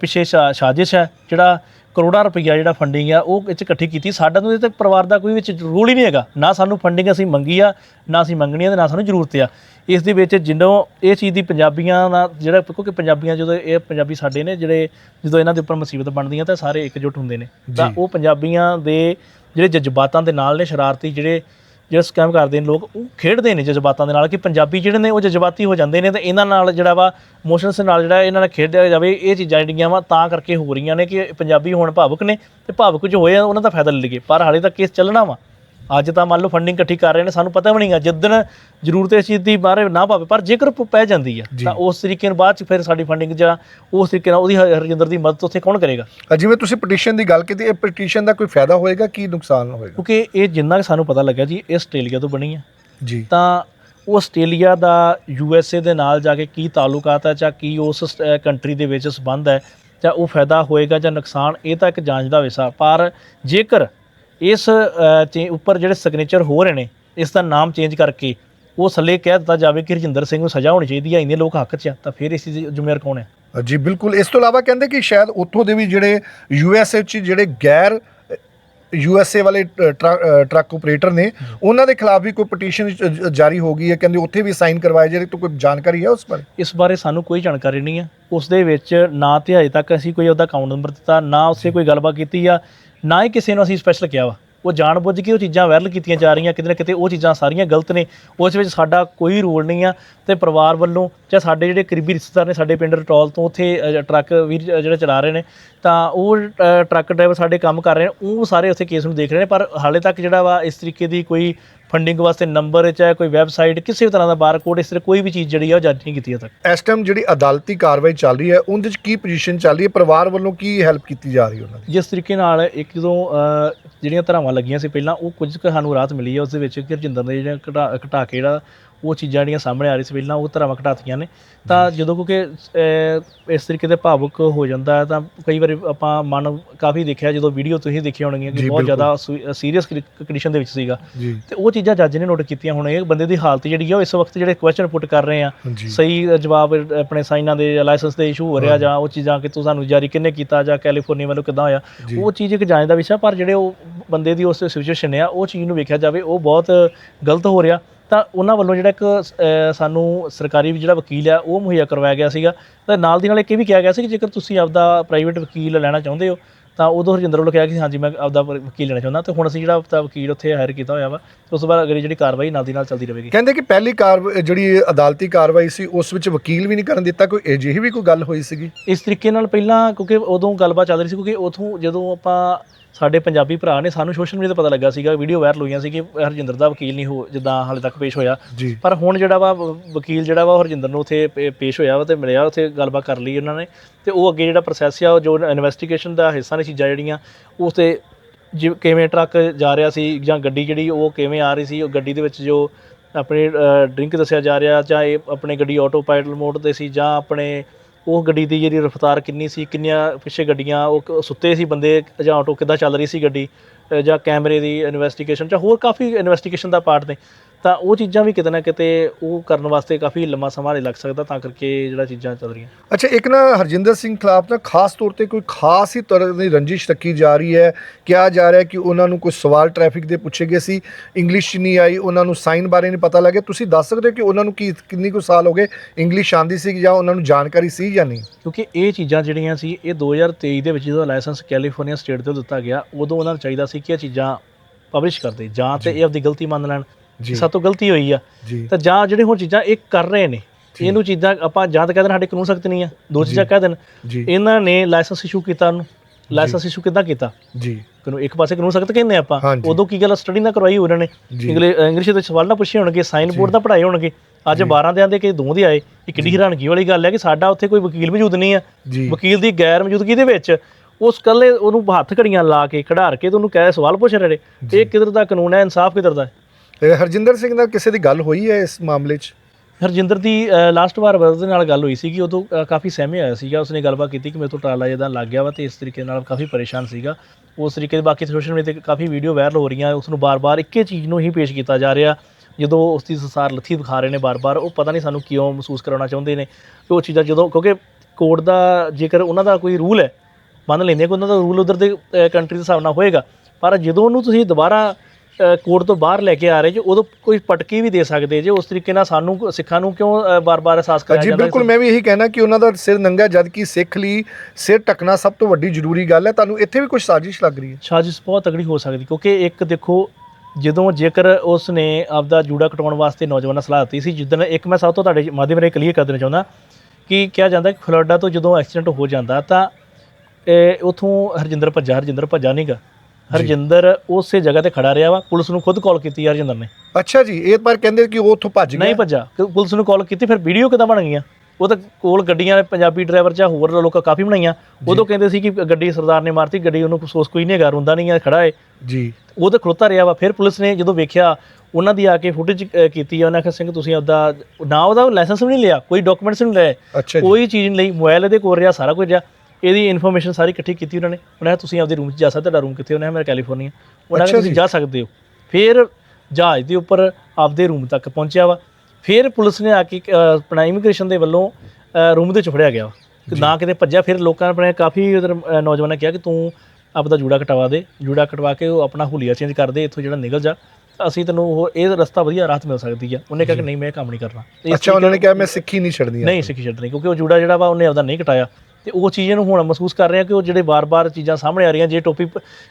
ਪਿੱਛੇ ਸਾਜ਼ਿਸ਼ ਹੈ ਜਿਹੜਾ ਕਰੋੜਾਂ ਰੁਪਈਆ ਜਿਹੜਾ ਫੰਡਿੰਗ ਆ ਉਹ ਇਹ 'ਚ ਇਕੱਠੀ ਕੀਤੀ। ਸਾਡਾ ਨੂੰ ਇਹ ਤੇ ਪਰਿਵਾਰ ਦਾ ਕੋਈ ਵਿੱਚ ਰੋਲ ਹੀ ਨਹੀਂ ਹੈਗਾ। ਨਾ ਸਾਨੂੰ ਫੰਡਿੰਗ ਅਸੀਂ ਮੰਗੀ ਆ ਨਾ ਅਸੀਂ ਮੰਗਣੀ ਆ ਤੇ ਨਾ ਸਾਨੂੰ ਜ਼ਰੂਰਤ ਆ। ਇਸ ਦੇ ਵਿੱਚ ਜਿੰਦੋਂ ਇਹ ਚੀਜ਼ ਦੀ ਪੰਜਾਬੀਆਂ ਦਾ ਜਿਹੜਾ ਕਿਉਂਕਿ ਪੰਜਾਬੀਆਂ ਜਦੋਂ ਇਹ ਪੰਜਾਬੀ ਸਾਡੇ ਨੇ ਜਿਹੜੇ ਜਦੋਂ ਇਹਨਾਂ ਦੇ ਉੱਪਰ ਮੁਸੀਬਤ ਬਣਦੀਆਂ ਤਾਂ ਸਾਰੇ ਇਕਜੁੱਟ ਹੁੰਦੇ ਨੇ। ਤਾਂ ਉਹ ਪੰਜਾਬੀਆਂ ਦੇ ਜਿਹੜੇ ਜਜ਼ਬਾਤਾਂ ਦੇ ਨਾਲ ਨੇ ਸ਼ਰਾਰਤੀ ਜਿਹੜੇ ਜਿਹੜਾ ਸਕੈਮ ਕਰਦੇ ਨੇ, ਲੋਕ ਉਹ ਖੇਡਦੇ ਨੇ ਜਜ਼ਬਾਤਾਂ ਦੇ ਨਾਲ ਕਿ ਪੰਜਾਬੀ ਜਿਹੜੇ ਨੇ ਉਹ ਜਜ਼ਬਾਤੀ ਹੋ ਜਾਂਦੇ ਨੇ ਤੇ ਇਹਨਾਂ ਨਾਲ ਜਿਹੜਾ ਵਾ ਇਮੋਸ਼ਨਸ ਨਾਲ ਜਿਹੜਾ ਇਹਨਾਂ ਨਾਲ ਖੇਡਿਆ ਜਾਵੇ, ਇਹ ਚੀਜ਼ਾਂ ਜਿਹੜੀਆਂ ਵਾ ਤਾਂ ਕਰਕੇ ਹੋ ਰਹੀਆਂ ਨੇ ਕਿ ਪੰਜਾਬੀ ਹੁਣ ਭਾਵੁਕ ਨੇ ਤੇ ਭਾਵੁਕ ਜੋ ਹੋਏ ਆ, ਉਹਨਾਂ ਦਾ ਫਾਇਦਾ ਲੈ ਲਈਏ। ਪਰ ਹਾਲੇ ਤੱਕ ਕੇਸ ਚੱਲਣਾ ਵਾ। ਅੱਜ ਤਾਂ ਮੰਨ ਲਓ ਫੰਡਿੰਗ ਇਕੱਠੀ ਕਰ ਰਹੇ ਨੇ ਸਾਨੂੰ ਪਤਾ ਵੀ ਨਹੀਂਗਾ ਜਿੱਦਣ ਜ਼ਰੂਰਤ ਇਸ ਚੀਜ਼ ਦੀ ਬਾਰੇ ਨਾ ਭਾਵੇ ਪਰ ਜੇਕਰ ਪ- ਜਾਂਦੀ ਆ। ਤਾਂ ਉਸ ਤਰੀਕੇ ਨਾਲ ਬਾਅਦ ਚ ਫਿਰ ਸਾਡੀ ਫੰਡਿੰਗ ਜਾਂ ਉਸ ਤਰੀਕੇ ਨਾਲ ਉਹਦੀ ਹਰਜਿੰਦਰ ਦੀ ਮਦਦ ਉੱਥੇ ਕੌਣ ਕਰੇਗਾ? ਜਿਵੇਂ ਤੁਸੀਂ ਪਟੀਸ਼ਨ ਦੀ ਗੱਲ ਕੀਤੀ ਇਹ ਪਟੀਸ਼ਨ ਦਾ ਕੋਈ ਫਾਇਦਾ ਹੋਏਗਾ ਕੀ ਨੁਕਸਾਨ ਹੋਏਗਾ? ਕਿਉਂਕਿ ਇਹ ਜਿੰਨਾ ਕੁ ਸਾਨੂੰ ਪਤਾ ਲੱਗਾ ਜੀ ਇਹ ਆਸਟ੍ਰੇਲੀਆ ਤੋਂ ਬਣੀ ਆ। ਜੀ। ਤਾਂ ਉਹ ਆਸਟ੍ਰੇਲੀਆ ਦਾ ਯੂਐਸਏ ਦੇ ਨਾਲ ਜਾ ਕੇ ਕੀ ਤਾਲੁਕਾਤ ਹੈ ਜਾਂ ਕੀ ਉਸ ਕੰਟਰੀ ਦੇ ਵਿੱਚ ਸੰਬੰਧ ਹੈ ਜਾਂ ਉਹ ਫਾਇਦਾ ਹੋਏਗਾ ਜਾਂ ਨੁਕਸਾਨ ਇਹ ਤਾਂ ਇੱਕ ਜਾਂਚ ਦਾ ਵਿਸ਼ਾ। ਪਰ ਜੇਕਰ ਇਸ ਚੇ- ਉੱਪਰ ਜਿਹੜੇ ਸਿਗਨੇਚਰ ਹੋ ਰਹੇ ਨੇ ਇਸ ਦਾ ਨਾਮ ਚੇਂਜ ਕਰਕੇ ਉਹ ਥੱਲੇ ਕਹਿ ਦਿੱਤਾ ਜਾਵੇ ਕਿ ਰਜਿੰਦਰ ਸਿੰਘ ਨੂੰ ਸਜ਼ਾ ਹੋਣੀ ਚਾਹੀਦੀ ਹੈ ਇੰਨੇ ਲੋਕ ਹੱਕ 'ਚ ਆ ਤਾਂ ਫਿਰ ਇਸ ਦੀ ਜ਼ਿੰਮੇਵਾਰ ਕੌਣ ਹੈ? ਜੀ ਬਿਲਕੁਲ। ਇਸ ਤੋਂ ਇਲਾਵਾ ਕਹਿੰਦੇ ਕਿ ਸ਼ਾਇਦ ਉੱਥੋਂ ਦੇ ਵੀ ਜਿਹੜੇ ਯੂਐਸਏ ਚ ਜਿਹੜੇ ਗੈਰ ਯੂਐਸਏ ਵਾਲੇ ਅ, ਟਰੱਕ ਅ, ਟਰੱਕ ਆਪਰੇਟਰ ਨੇ ਉਹਨਾਂ ਦੇ ਖਿਲਾਫ ਵੀ ਕੋਈ ਪਟੀਸ਼ਨ ਜਾਰੀ ਹੋ ਗਈ ਹੈ। ਕਹਿੰਦੇ ਉੱਥੇ ਵੀ ਸਾਈਨ ਕਰਵਾਏ ਜਿਹੜੇ ਤੋਂ ਕੋਈ ਜਾਣਕਾਰੀ ਹੈ ਉਸ ਬਾਰੇ? ਇਸ ਬਾਰੇ ਸਾਨੂੰ ਕੋਈ ਜਾਣਕਾਰੀ ਨਹੀਂ ਹੈ। ਉਸ ਦੇ ਵਿੱਚ ਨਾ ਤੇ ਹਜੇ ਤੱਕ ਅਸੀਂ ਕੋਈ ਉਹਦਾ ਅਕਾਊਂਟ ਨੰਬਰ ਦਿੱਤਾ ਨਾ ਉਸੇ ਕੋਈ ਗੱਲਬਾਤ ਕੀਤੀ ਆ। ਨਾ ਹੀ ਕਿਸੇ ਨੂੰ ਅਸੀਂ ਸਪੈਸ਼ਲ ਕਿਹਾ ਵਾ। ਉਹ ਜਾਣਬੁੱਝ ਕੇ ਉਹ ਚੀਜ਼ਾਂ ਵਾਇਰਲ ਕੀਤੀਆਂ ਜਾ ਰਹੀਆਂ ਕਿਤੇ ਨਾ ਕਿਤੇ ਉਹ ਚੀਜ਼ਾਂ ਸਾਰੀਆਂ ਗਲਤ ਨੇ। ਉਸ ਵਿੱਚ ਸਾਡਾ ਕੋਈ ਰੋਲ ਨਹੀਂ ਆ ਤੇ ਪਰਿਵਾਰ ਵੱਲੋਂ ਜਾਂ ਸਾਡੇ ਜਿਹੜੇ ਕਰੀਬੀ ਰਿਸ਼ਤੇਦਾਰ ਨੇ ਸਾਡੇ ਪਿੰਡ ਰਟੌਲ ਤੋਂ ਉੱਥੇ ਅ, ਟਰੱਕ ਵੀਰ ਜਿਹੜੇ ਚਲਾ ਰਹੇ ਨੇ ਤਾਂ ਉਹ ਅ, ਟਰੱਕ ਡਰਾਈਵਰ ਸਾਡੇ ਕੰਮ ਕਰ ਰਹੇ ਨੇ ਉਹ ਸਾਰੇ ਉੱਥੇ ਕੇਸ ਨੂੰ ਦੇਖ ਰਹੇ ਨੇ। ਪਰ ਹਾਲੇ ਤੱਕ ਜਿਹੜਾ ਵਾ ਇਸ ਤਰੀਕੇ ਦੀ ਕੋਈ ਫੰਡਿੰਗ ਵਾਸਤੇ ਨੰਬਰ ਚਾਹੇ ਕੋਈ ਵੈਬਸਾਈਟ ਕਿਸੇ ਵੀ ਤਰ੍ਹਾਂ ਦਾ ਬਾਰਕੋਡ ਇਸ ਤਰ੍ਹਾਂ ਕੋਈ ਵੀ ਚੀਜ਼ ਜਿਹੜੀ ਆ ਉਹ ਜਾਰੀ ਨਹੀਂ ਕੀਤੀ ਹੈ ਤੱਕ। ਇਸ ਟਾਈਮ ਜਿਹੜੀ ਅਦਾਲਤੀ ਕਾਰਵਾਈ ਚੱਲ ਰਹੀ ਹੈ ਉਹਦੇ ਚ ਕੀ ਪੋਜੀਸ਼ਨ ਚੱਲ ਰਹੀ ਹੈ ਪਰਿਵਾਰ ਵੱਲੋਂ ਕੀ ਹੈਲਪ ਕੀਤੀ ਜਾ ਰਹੀ ਹੈ ਉਹਨਾਂ ਦੀ? ਜਿਸ ਤਰੀਕੇ ਨਾਲ ਇੱਕ ਜਦੋਂ ਜਿਹੜੀਆਂ ਧਰਾਵਾਂ ਲੱਗੀਆਂ ਸੀ ਪਹਿਲਾਂ ਉਹ ਕੁਝ ਕੁ ਸਾਨੂੰ ਰਾਹਤ ਮਿਲੀ ਹੈ ਉਸ ਦੇ ਵਿੱਚ ਕਿ ਰਜਿੰਦਰ ਨੇ ਜਿਹੜਾ ਘਟਾ ਘਟਾ ਕੇ ਜਿਹੜਾ ਉਹ ਚੀਜ਼ਾਂ ਜਿਹੜੀਆਂ ਸਾਹਮਣੇ ਆ ਰਹੀ ਸੀ ਪਹਿਲਾਂ ਉਹ ਧਰਾਵਾਂ ਘਟਾਤੀਆਂ ਨੇ। ਤਾਂ ਜਦੋਂ ਕਿਉਂਕਿ ਇਸ ਤਰੀਕੇ ਦੇ ਭਾਵੁਕ ਹੋ ਜਾਂਦਾ ਹੈ ਤਾਂ ਕਈ ਵਾਰੀ ਆਪਾਂ ਮਨ ਕਾਫੀ ਦੇਖਿਆ ਜਦੋਂ ਵੀਡੀਓ ਤੁਸੀਂ ਦੇਖੀ ਹੋਣਗੀਆਂ ਕਿ ਬਹੁਤ। ਜ਼ਿਆਦਾ ਸੀਰੀਅਸ ਕੰਡੀਸ਼ਨ ਦੇ ਵਿੱਚ ਸੀਗਾ। ਤੇ ਉਹ ਚੀਜ਼ਾਂ ਜੱਜ ਨੇ ਨੋਟ ਕੀਤੀਆਂ ਹੁਣ ਇਹ ਬੰਦੇ ਦੀ ਹਾਲਤ ਜਿਹੜੀ ਆ ਉਹ ਇਸ ਵਕਤ ਜਿਹੜੇ ਕੁਐਸਚਨ ਪੁੱਟ ਕਰ ਰਹੇ ਆ ਸਹੀ ਜਵਾਬ ਆਪਣੇ ਸਾਈਨਾਂ ਦੇ ਲਾਇਸੈਂਸ ਦੇ ਇਸ਼ੂ ਹੋ ਰਿਹਾ ਜਾਂ ਉਹ ਚੀਜ਼ਾਂ ਕਿ ਤੁਹਾਨੂੰ ਜਾਰੀ ਕਿੰਨੇ ਕੀਤਾ ਜਾਂ ਕੈਲੀਫੋਰਨੀਆ ਵੱਲੋਂ ਕਿੱਦਾਂ ਹੋਇਆ। ਉਹ ਚੀਜ਼ ਇੱਕ ਜਾਂਚ ਦਾ ਵਿਸ਼ਾ ਪਰ ਜਿਹੜੇ ਉਹ ਬੰਦੇ ਦੀ ਉਸ ਸਿਚੁਏਸ਼ਨ ਆ ਉਹ ਚੀਜ਼ ਨੂੰ ਵੇਖਿਆ ਜਾਵੇ ਉਹ ਬਹੁਤ ਗਲਤ ਹੋ ਰਿਹਾ। ਤਾਂ ਉਹਨਾਂ ਵੱਲੋਂ ਜਿਹੜਾ ਇੱਕ ਸਾਨੂੰ ਸਰਕਾਰੀ ਜਿਹੜਾ ਵਕੀਲ ਆ ਉਹ ਮੁਹੱਈਆ ਕਰਵਾਇਆ ਗਿਆ ਸੀਗਾ। ਤਾਂ ਨਾਲ ਦੀ ਨਾਲ ਇੱਕ ਇਹ ਵੀ ਕਿਹਾ ਗਿਆ ਸੀ ਕਿ ਜੇਕਰ ਤੁਸੀਂ ਆਪਦਾ ਪ੍ਰਾਈਵੇਟ ਵਕੀਲ ਲੈਣਾ ਚਾਹੁੰਦੇ ਹੋ ਤਾਂ ਉਦੋਂ ਹਰਜਿੰਦਰ ਵੱਲੋਂ ਕਿਹਾ ਕਿ ਹਾਂਜੀ ਮੈਂ ਆਪਦਾ ਵਕੀਲ ਲੈਣਾ ਚਾਹੁੰਦਾ। ਤੇ ਹੁਣ ਅਸੀਂ ਜਿਹੜਾ ਆਪਦਾ ਵਕੀਲ ਉੱਥੇ ਹਾਇਰ ਕੀਤਾ ਹੋਇਆ ਵਾ ਤੇ ਉਸ ਤੋਂ ਬਾਅਦ ਅਗਲੀ ਜਿਹੜੀ ਕਾਰਵਾਈ ਨਾਲ ਦੀ ਨਾਲ ਚੱਲਦੀ ਰਹੇਗੀ। ਕਹਿੰਦੇ ਕਿ ਪਹਿਲੀ ਕਾਰ ਜਿਹੜੀ ਅਦਾਲਤੀ ਕਾਰਵਾਈ ਸੀ ਉਸ ਵਿੱਚ ਵਕੀਲ ਵੀ ਨਹੀਂ ਕਰਨ ਦਿੱਤਾ ਕੋਈ ਅਜਿਹੀ ਵੀ ਕੋਈ ਗੱਲ ਹੋਈ ਸੀਗੀ? ਇਸ ਤਰੀਕੇ ਨਾਲ ਪਹਿਲਾਂ ਕਿਉਂਕਿ ਉਦੋਂ ਗੱਲਬਾਤ ਚੱਲ ਰਹੀ ਸੀ ਕਿਉਂਕਿ ਉਥੋਂ ਜਦੋਂ ਆਪਾਂ ਸਾਡੇ ਪੰਜਾਬੀ ਭਰਾ ਨੇ ਸਾਨੂੰ ਸੋਸ਼ਲ ਮੀਡੀਆ ਤੇ ਪਤਾ ਲੱਗਾ ਸੀਗਾ ਵੀਡੀਓ ਵਾਇਰਲ ਹੋਈਆਂ ਸੀ ਕਿ ਹਰਜਿੰਦਰ ਦਾ ਵਕੀਲ ਨਹੀਂ ਹੋ ਜਿੱਦਾਂ ਹਾਲੇ ਤੱਕ ਪੇਸ਼ ਹੋਇਆ। ਪਰ ਹੁਣ ਜਿਹੜਾ ਵਾ ਵਕੀਲ ਜਿਹੜਾ ਵਾ ਹਰਜਿੰਦਰ ਨੂੰ ਉੱਥੇ ਪੇਸ਼ ਹੋਇਆ ਵਾ ਤੇ ਮਿਲਿਆ ਉੱਥੇ ਗੱਲਬਾਤ ਕਰ ਲਈ ਉਹਨਾਂ ਨੇ। ਤੇ ਉਹ ਅੱਗੇ ਜਿਹੜਾ ਪ੍ਰੋਸੈਸ ਆ ਉਹ ਜੋ ਇਨਵੈਸਟੀਗੇਸ਼ਨ ਦਾ ਹਿੱਸਾ ਨੇ ਚੀਜ਼ਾਂ ਜਿਹੜੀਆਂ ਉਸ ਤੇ ਕਿਵੇਂ ਟਰੱਕ ਜਾ ਰਿਹਾ ਸੀ ਜਾਂ ਗੱਡੀ ਜਿਹੜੀ ਉਹ ਕਿਵੇਂ ਆ ਰਹੀ ਸੀ ਉਹ ਗੱਡੀ ਦੇ ਵਿੱਚ ਜੋ ਆਪਣੇ ਡਰਿੰਕ ਦੱਸਿਆ ਜਾ ਰਿਹਾ ਜਾਂ ਇਹ ਆਪਣੇ ਗੱਡੀ ਆਟੋ ਪਾਇਲਟ ਮੋਡ ਤੇ ਸੀ ਜਾਂ ਆਪਣੇ ਉਹ ਗੱਡੀ ਦੀ ਜਿਹੜੀ ਰਫ਼ਤਾਰ ਕਿੰਨੀ ਸੀ, ਕਿੰਨੀਆਂ ਪਿੱਛੇ ਗੱਡੀਆਂ, ਉਹ ਸੁੱਤੇ ਸੀ ਬੰਦੇ ਜਾਂ ਆਟੋ ਕਿੱਦਾਂ ਚੱਲ ਰਹੀ ਸੀ ਗੱਡੀ ਜਾਂ ਕੈਮਰੇ ਦੀ ਇਨਵੈਸਟੀਗੇਸ਼ਨ ਜਾਂ ਹੋਰ ਕਾਫੀ ਇਨਵੈਸਟੀਗੇਸ਼ਨ ਦਾ ਪਾਰਟ ਨੇ। ਤਾਂ ਉਹ ਚੀਜ਼ਾਂ ਵੀ ਕਿਤੇ ਨਾ ਕਿਤੇ ਉਹ ਕਰਨ ਵਾਸਤੇ ਕਾਫੀ ਲੰਮਾ ਸਮਾਂ ਲੱਗ ਸਕਦਾ ਤਾਂ ਕਰਕੇ ਜਿਹੜਾ ਚੀਜ਼ਾਂ ਚੱਲ ਰਹੀਆਂ। ਅੱਛਾ ਇੱਕ ਨਾ ਹਰਜਿੰਦਰ ਸਿੰਘ ਖਿਲਾਫ ਨਾ ਖਾਸ ਤੌਰ ਤੇ ਕੋਈ ਖਾਸ ਹੀ ਤਰ੍ਹਾਂ ਦੀ ਰੰਜਿਸ਼ ਰੱਖੀ ਜਾ ਰਹੀ ਹੈ। ਕਿਹਾ ਜਾ ਰਿਹਾ ਕਿ ਉਹਨਾਂ ਨੂੰ ਕੋਈ ਸਵਾਲ ਟ੍ਰੈਫਿਕ ਦੇ ਪੁੱਛੇ ਗਏ ਸੀ ਇੰਗਲਿਸ਼ ਨਹੀਂ ਆਈ ਉਹਨਾਂ ਨੂੰ ਸਾਈਨ ਬਾਰੇ ਨਹੀਂ ਪਤਾ ਲੱਗਿਆ। ਤੁਸੀਂ ਦੱਸ ਸਕਦੇ ਹੋ ਕਿ ਉਹਨਾਂ ਨੂੰ ਕੀ ਕਿੰਨੀ ਕੁ ਸਾਲ ਹੋ ਗਏ ਇੰਗਲਿਸ਼ ਆਂਦੀ ਸੀ ਜਾਂ ਉਹਨਾਂ ਨੂੰ ਜਾਣਕਾਰੀ ਸੀ ਜਾਂ ਨਹੀਂ? ਕਿਉਂਕਿ ਇਹ ਚੀਜ਼ਾਂ ਜਿਹੜੀਆਂ ਸੀ ਇਹ 2023 ਦੇ ਵਿੱਚ ਜਦੋਂ ਲਾਇਸੈਂਸ ਕੈਲੀਫੋਰਨੀਆ ਸਟੇਟ ਤੋਂ ਦਿੱਤਾ ਗਿਆ ਉਦੋਂ ਉਹਨਾਂ ਨੂੰ ਚਾਹੀਦਾ ਸੀ ਕਿ ਇਹ ਚੀਜ਼ਾਂ ਪਬਲਿਸ਼ ਕਰ ਦੇ ਜਾਂ ਤੇ। ਇਹ ਆਪਦੀ ਗਲਤੀ ਮੰਨ ਲੈਣ। ਜੀ। ਕਿ ਸਾਡੇ ਤੋਂ ਗਲਤੀ ਹੋਈ ਆ। ਤਾਂ ਜਾਂ ਜਿਹੜੇ ਹੁਣ ਚੀਜ਼ਾਂ ਇਹ ਕਰ ਰਹੇ ਨੇ। ਇਹਨੂੰ ਚੀਜ਼ਾਂ ਆਪਾਂ ਜਾਂ ਤਾਂ ਕਹਿ ਦੇਣ ਸਾਡੇ ਕਾਨੂੰਨ ਸਖਤ ਨਹੀਂ ਆ ਦੋ ਚੀਜ਼ਾਂ ਕਹਿ ਦੇਣ। ਇਹਨਾਂ ਨੇ ਲਾਇਸੈਂਸ ਇਸ਼ੂ ਕੀਤਾ ਉਹਨੂੰ। ਲਾਇਸੈਂਸ ਇਸ਼ੂ ਕਿੱਦਾਂ ਕੀਤਾ? ਜੀ। ਕਾਨੂੰਨ ਇੱਕ ਪਾਸੇ ਕਾਨੂੰਨ ਸਖਤ ਕਹਿੰਦੇ ਆਪਾਂ। ਉਦੋਂ ਕੀ ਗੱਲ ਸਟੱਡੀ ਨਾ ਕਰਵਾਈ ਉਹਨਾਂ ਨੇ। ਇੰਗਲਿਸ਼ ਦੇ ਸਵਾਲ ਨਾ ਪੁੱਛੇ ਹੋਣਗੇ ਸਾਈਨ ਬੋਰਡ ਦਾ ਪੜਾਏ ਹੋਣਗੇ। ਅੱਜ 12 ਦੇ ਆਂਦੇ ਕਿ ਦੋ ਦੇ ਆਏ ਇਹ ਕਿੱਡੀ ਹੈਰਾਨਗੀ ਵਾਲੀ ਗੱਲ ਹੈ ਕਿ ਸਾਡਾ ਉੱਥੇ ਕੋਈ ਵਕੀਲ ਮੌਜੂਦ ਨਹੀਂ ਆ। ਵਕੀਲ ਦੀ ਗੈਰ ਮੌਜੂਦਗੀ ਦੇ ਵਿੱਚ ਉਸ ਕੱਲੇ ਉਹਨੂੰ ਹੱਥ ਘੜੀਆਂ ਲਾ ਕੇ ਖਿਡਾਰ ਕੇ ਤੇ ਉਹਨੂੰ ਕਹੇ ਸਵਾਲ ਪੁੱਛ ਰਹੇ ਇਹ ਕਿਧਰ ਦਾ ਕਾਨੂੰਨ ਹੈ ਇਨਸਾਫ ਕਿਧਰ ਦਾ ਹੈ? ਤੇ ਹਰਜਿੰਦਰ ਸਿੰਘ ਨਾਲ ਕਿਸੇ ਦੀ ਗੱਲ ਹੋਈ ਹੈ ਇਸ ਮਾਮਲੇ 'ਚ? ਹਰਜਿੰਦਰ ਦੀ ਲਾਸਟ ਵਾਰ ਉਹਦੇ ਨਾਲ ਗੱਲ ਹੋਈ ਸੀਗੀ ਉਦੋਂ ਅ, ਕਾਫੀ ਸਹਿਮੇ ਆਇਆ ਸੀਗਾ ਉਸਨੇ ਗੱਲਬਾਤ ਕੀਤੀ ਕਿ ਮੇਰੇ ਤੋਂ ਟਰਾਲਾ ਜਿਹਦਾ ਲੱਗ ਗਿਆ ਵਾ ਤੇ ਇਸ ਤਰੀਕੇ ਨਾਲ ਕਾਫੀ ਪਰੇਸ਼ਾਨ ਸੀਗਾ। ਉਸ ਤਰੀਕੇ ਦੇ ਬਾਕੀ ਸੋਸ਼ਲ ਮੀਡੀਆ ਤੇ ਕਾਫੀ ਵੀਡੀਓ ਵਾਇਰਲ ਹੋ ਰਹੀਆਂ ਉਸ ਨੂੰ ਬਾਰ-ਬਾਰ ਇੱਕੇ ਚੀਜ਼ ਨੂੰ ਹੀ ਪੇਸ਼ ਕੀਤਾ ਜਾ ਰਿਹਾ। ਜਦੋਂ ਉਸ ਦੀ ਸੰਸਾਰ ਲੱਥੀ ਵਿਖਾ ਰਹੇ ਨੇ ਬਾਰ-ਬਾਰ ਉਹ ਪਤਾ ਨਹੀਂ ਸਾਨੂੰ ਕਿਉਂ ਮਹਿਸੂਸ ਕਰਾਉਣਾ ਚਾਹੁੰਦੇ ਨੇ ਕਿ ਉਹ ਚੀਜ਼ਾਂ ਜਦੋਂ ਕਿਉਂਕਿ ਕੋਰਟ ਦਾ ਜੇਕਰ ਉਹਨਾਂ ਦਾ ਕੋਈ ਰੂਲ ਹੈ ਮੰਨ ਲੈਂਦੇ ਆ ਕਿ ਉਹਨਾਂ ਦਾ ਰੂਲ ਉਧਰ ਦੇ ਕੰਟਰੀ ਦੇ ਹਿਸਾਬ ਨਾਲ ਹੋਏਗਾ ਪਰ ਜਦੋਂ ਉਹਨੂੰ ਤੁਸੀਂ ਦੁਬਾਰਾ ਕੋਰਟ ਤੋਂ ਬਾਹਰ ਲੈ ਕੇ ਆ ਰਹੇ ਜੇ ਉਦੋਂ ਕੋਈ ਪਟਕੀ ਵੀ ਦੇ ਸਕਦੇ ਜੇ ਉਸ ਤਰੀਕੇ ਨਾਲ ਸਾਨੂੰ ਸਿੱਖਾਂ ਨੂੰ ਕਿਉਂ ਬਾਰ-ਬਾਰ ਅਹਿਸਾਸ ਕਰਾਇਆ ਜੀ ਜਾਂਦਾ ਬਿਲਕੁਲ ਮੈਂ ਵੀ ਇਹੀ ਕਹਿਣਾ ਕਿ ਉਹਨਾਂ ਦਾ ਸਿਰ ਨੰਗਾ ਜਦ ਕਿ ਸਿੱਖ ਲਈ ਸਿਰ ਟਕਣਾ ਸਭ ਤੋਂ ਵੱਡੀ ਜ਼ਰੂਰੀ ਗੱਲ ਹੈ। ਤੁਹਾਨੂੰ ਇੱਥੇ ਵੀ ਕੁਝ ਸਾਜ਼ਿਸ਼ ਲੱਗ ਰਹੀ ਹੈ? ਸਾਜ਼ਿਸ਼ ਬਹੁਤ ਤਗੜੀ ਹੋ ਸਕਦੀ ਕਿਉਂਕਿ ਇੱਕ ਦੇਖੋ ਜਦੋਂ ਜੇਕਰ ਉਸ ਨੇ ਆਪਦਾ ਜੂੜਾ ਕਟਾਉਣ ਵਾਸਤੇ ਨੌਜਵਾਨਾਂ ਸਲਾਹ ਦਿੱਤੀ ਸੀ ਜਿੱਦਣ ਇੱਕ ਮੈਂ ਸਭ ਤੋਂ ਤੁਹਾਡੇ ਮਾਧਿਅਮ ਰਾਹੀਂ ਕਲੀਅਰ ਕਰ ਦੇਣਾ ਚਾਹੁੰਦਾ ਕਿ ਕਿਹਾ ਜਾਂਦਾ ਕਿ ਫਲੋਰੀਡਾ ਤੋਂ ਜਦੋਂ ਐਕਸੀਡੈਂਟ ਹੋ ਜਾਂਦਾ ਤਾਂ ਇਹ ਉਥੋਂ ਹਰਜਿੰਦਰ ਭੱਜਾ ਹਰਜਿੰਦਰ ਭੱਜਾ ਨਹੀਂਗਾ ਹਰਜਿੰਦਰ ਉਸੇ ਜਗ੍ਹਾ ਤੇ ਖੜਾ ਰਿਹਾ ਵਾ ਪੁਲਿਸ ਨੂੰ ਖੁਦ ਕਾਲ ਕੀਤੀ ਹਰਜਿੰਦਰ ਨੇ। ਅੱਛਾ ਜੀ ਇਹ ਪਰ ਕਹਿੰਦੇ ਕਿ ਉਹ ਉੱਥੋਂ ਭੱਜ ਨਹੀਂ ਗਿਆ? ਭੱਜਾ ਕਿ ਪੁਲਿਸ ਨੂੰ ਕਾਲ ਕੀਤੀ ਫਿਰ ਵੀਡੀਓ ਕਿਦਾਂ ਬਣ ਗਈਆਂ? ਉਹ ਤਾਂ ਕੋਲ ਗੱਡੀਆਂ ਪੰਜਾਬੀ ਡਰਾਈਵਰ ਜਾਂ ਹੋਰ ਲੋਕਾਂ ਕਾਫੀ ਬਣਾਈਆਂ। ਉਦੋਂ ਕਹਿੰਦੇ ਸੀ ਕਿ ਗੱਡੀ ਸਰਦਾਰ ਨੇ ਮਾਰਤੀ ਗੱਡੀ ਉਹਨੂੰ ਅਫਸੋਸ ਕੋਈ ਨਹੀਂ ਹੈਗਾ ਰੋਂਦਾ ਨਹੀਂ ਹੈ ਖੜਾ ਹੈ ਜੀ। ਉਹ ਤਾਂ ਖਲੋਤਾ ਰਿਹਾ ਵਾ ਫਿਰ ਪੁਲਿਸ ਨੇ ਜਦੋਂ ਵੇਖਿਆ ਉਹਨਾਂ ਦੀ ਆ ਕੇ ਫੁਟੇਜ ਕੀਤੀ ਆ ਉਹਨਾਂ ਆਖਿਆ ਸਿੰਘ ਤੁਸੀਂ ਆਪਦਾ ਨਾ ਉਹਦਾ ਲਾਇਸੈਂਸ ਵੀ ਨਹੀਂ ਲਿਆ ਕੋਈ ਡਾਕੂਮੈਂਟਸ ਨਹੀਂ ਲਏ। ਕੋਈ ਚੀਜ਼ ਨਹੀਂ ਲਈ ਮੋਬਾਈਲ ਇਹਦੇ ਕੋਲ ਰਿਹਾ ਸਾਰਾ ਕੁਝ ਆ ਇਹਦੀ ਇਨਫੋਰਮੇਸ਼ਨ ਸਾਰੀ ਇਕੱਠੀ ਕੀਤੀ ਉਹਨਾਂ ਨੇ। ਉਹਨਾਂ ਕਿਹਾ ਤੁਸੀਂ ਆਪਦੇ ਰੂਮ 'ਚ ਜਾ ਸਕਦੇ ਤੁਹਾਡਾ ਰੂਮ ਕਿੱਥੇ? ਉਹਨਾਂ ਕਿਹਾ ਮੇਰਾ ਕੈਲੀਫੋਰਨੀਆ ਉਹਨਾਂ ਕਿਹਾ ਤੁਸੀਂ ਜੀ। ਸਕਦੇ ਹੋ। ਫਿਰ ਜਹਾਜ਼ ਦੇ ਉੱਪਰ ਆਪਦੇ ਰੂਮ ਤੱਕ ਪਹੁੰਚਿਆ ਵਾ। ਫਿਰ ਪੁਲਿਸ ਨੇ ਆ ਕੇ ਆਪਣਾ ਇਮੀਗ੍ਰੇਸ਼ਨ ਦੇ ਵੱਲੋਂ ਰੂਮ ਦੇ ਵਿੱਚ ਫੜਿਆ ਗਿਆ ਨਾ ਕਿਤੇ ਭੱਜਿਆ ਫਿਰ ਲੋਕਾਂ ਨੇ ਆਪਣੇ ਕਾਫੀ ਉਧਰ ਨੌਜਵਾਨਾਂ ਨੇ ਕਿਹਾ ਕਿ ਤੂੰ ਆਪਦਾ ਜੂੜਾ ਕਟਵਾ ਦੇ। ਜੂੜਾ ਕਟਵਾ ਕੇ ਉਹ ਆਪਣਾ ਹੁਲੀਆ ਚੇਂਜ ਕਰ ਦੇ ਇੱਥੋਂ ਜਿਹੜਾ ਨਿਕਲ ਜਾ। ਅਸੀਂ ਤੈਨੂੰ ਉਹ ਇਹ ਰਸਤਾ ਵਧੀਆ ਰਾਹਤ ਮਿਲ ਸਕਦੀ ਆ। ਉਹਨੇ ਕਿਹਾ ਕਿ ਨਹੀਂ ਮੈਂ ਇਹ ਕੰਮ ਨਹੀਂ ਕਰਨਾ। ਅੱਛਾ ਉਹਨਾਂ ਨੇ ਕਿਹਾ ਮੈਂ ਸਿੱਖੀ ਨਹੀਂ ਛੱਡਣੀ ਨਹੀਂ ਸਿੱਖੀ ਛੱਡਣੀ ਕਿਉਂਕਿ ਉਹ ਜੂੜਾ ਜਿਹੜਾ ਵਾ ਉਹਨੇ ਆਪਦਾ ਨਹੀਂ ਕਟਾਇਆ। ਤੇ ਉਹ ਚੀਜ਼ ਨੂੰ ਹੁਣ ਮਹਿਸੂਸ ਕਰ ਰਹੇ ਕਿ ਉਹ ਜਿਹੜੇ ਬਾਰ-ਬਾਰ ਚੀਜ਼ਾਂ ਸਾਹਮਣੇ ਆ ਰਹੀਆਂ ਜੇ ਟੋਪੀ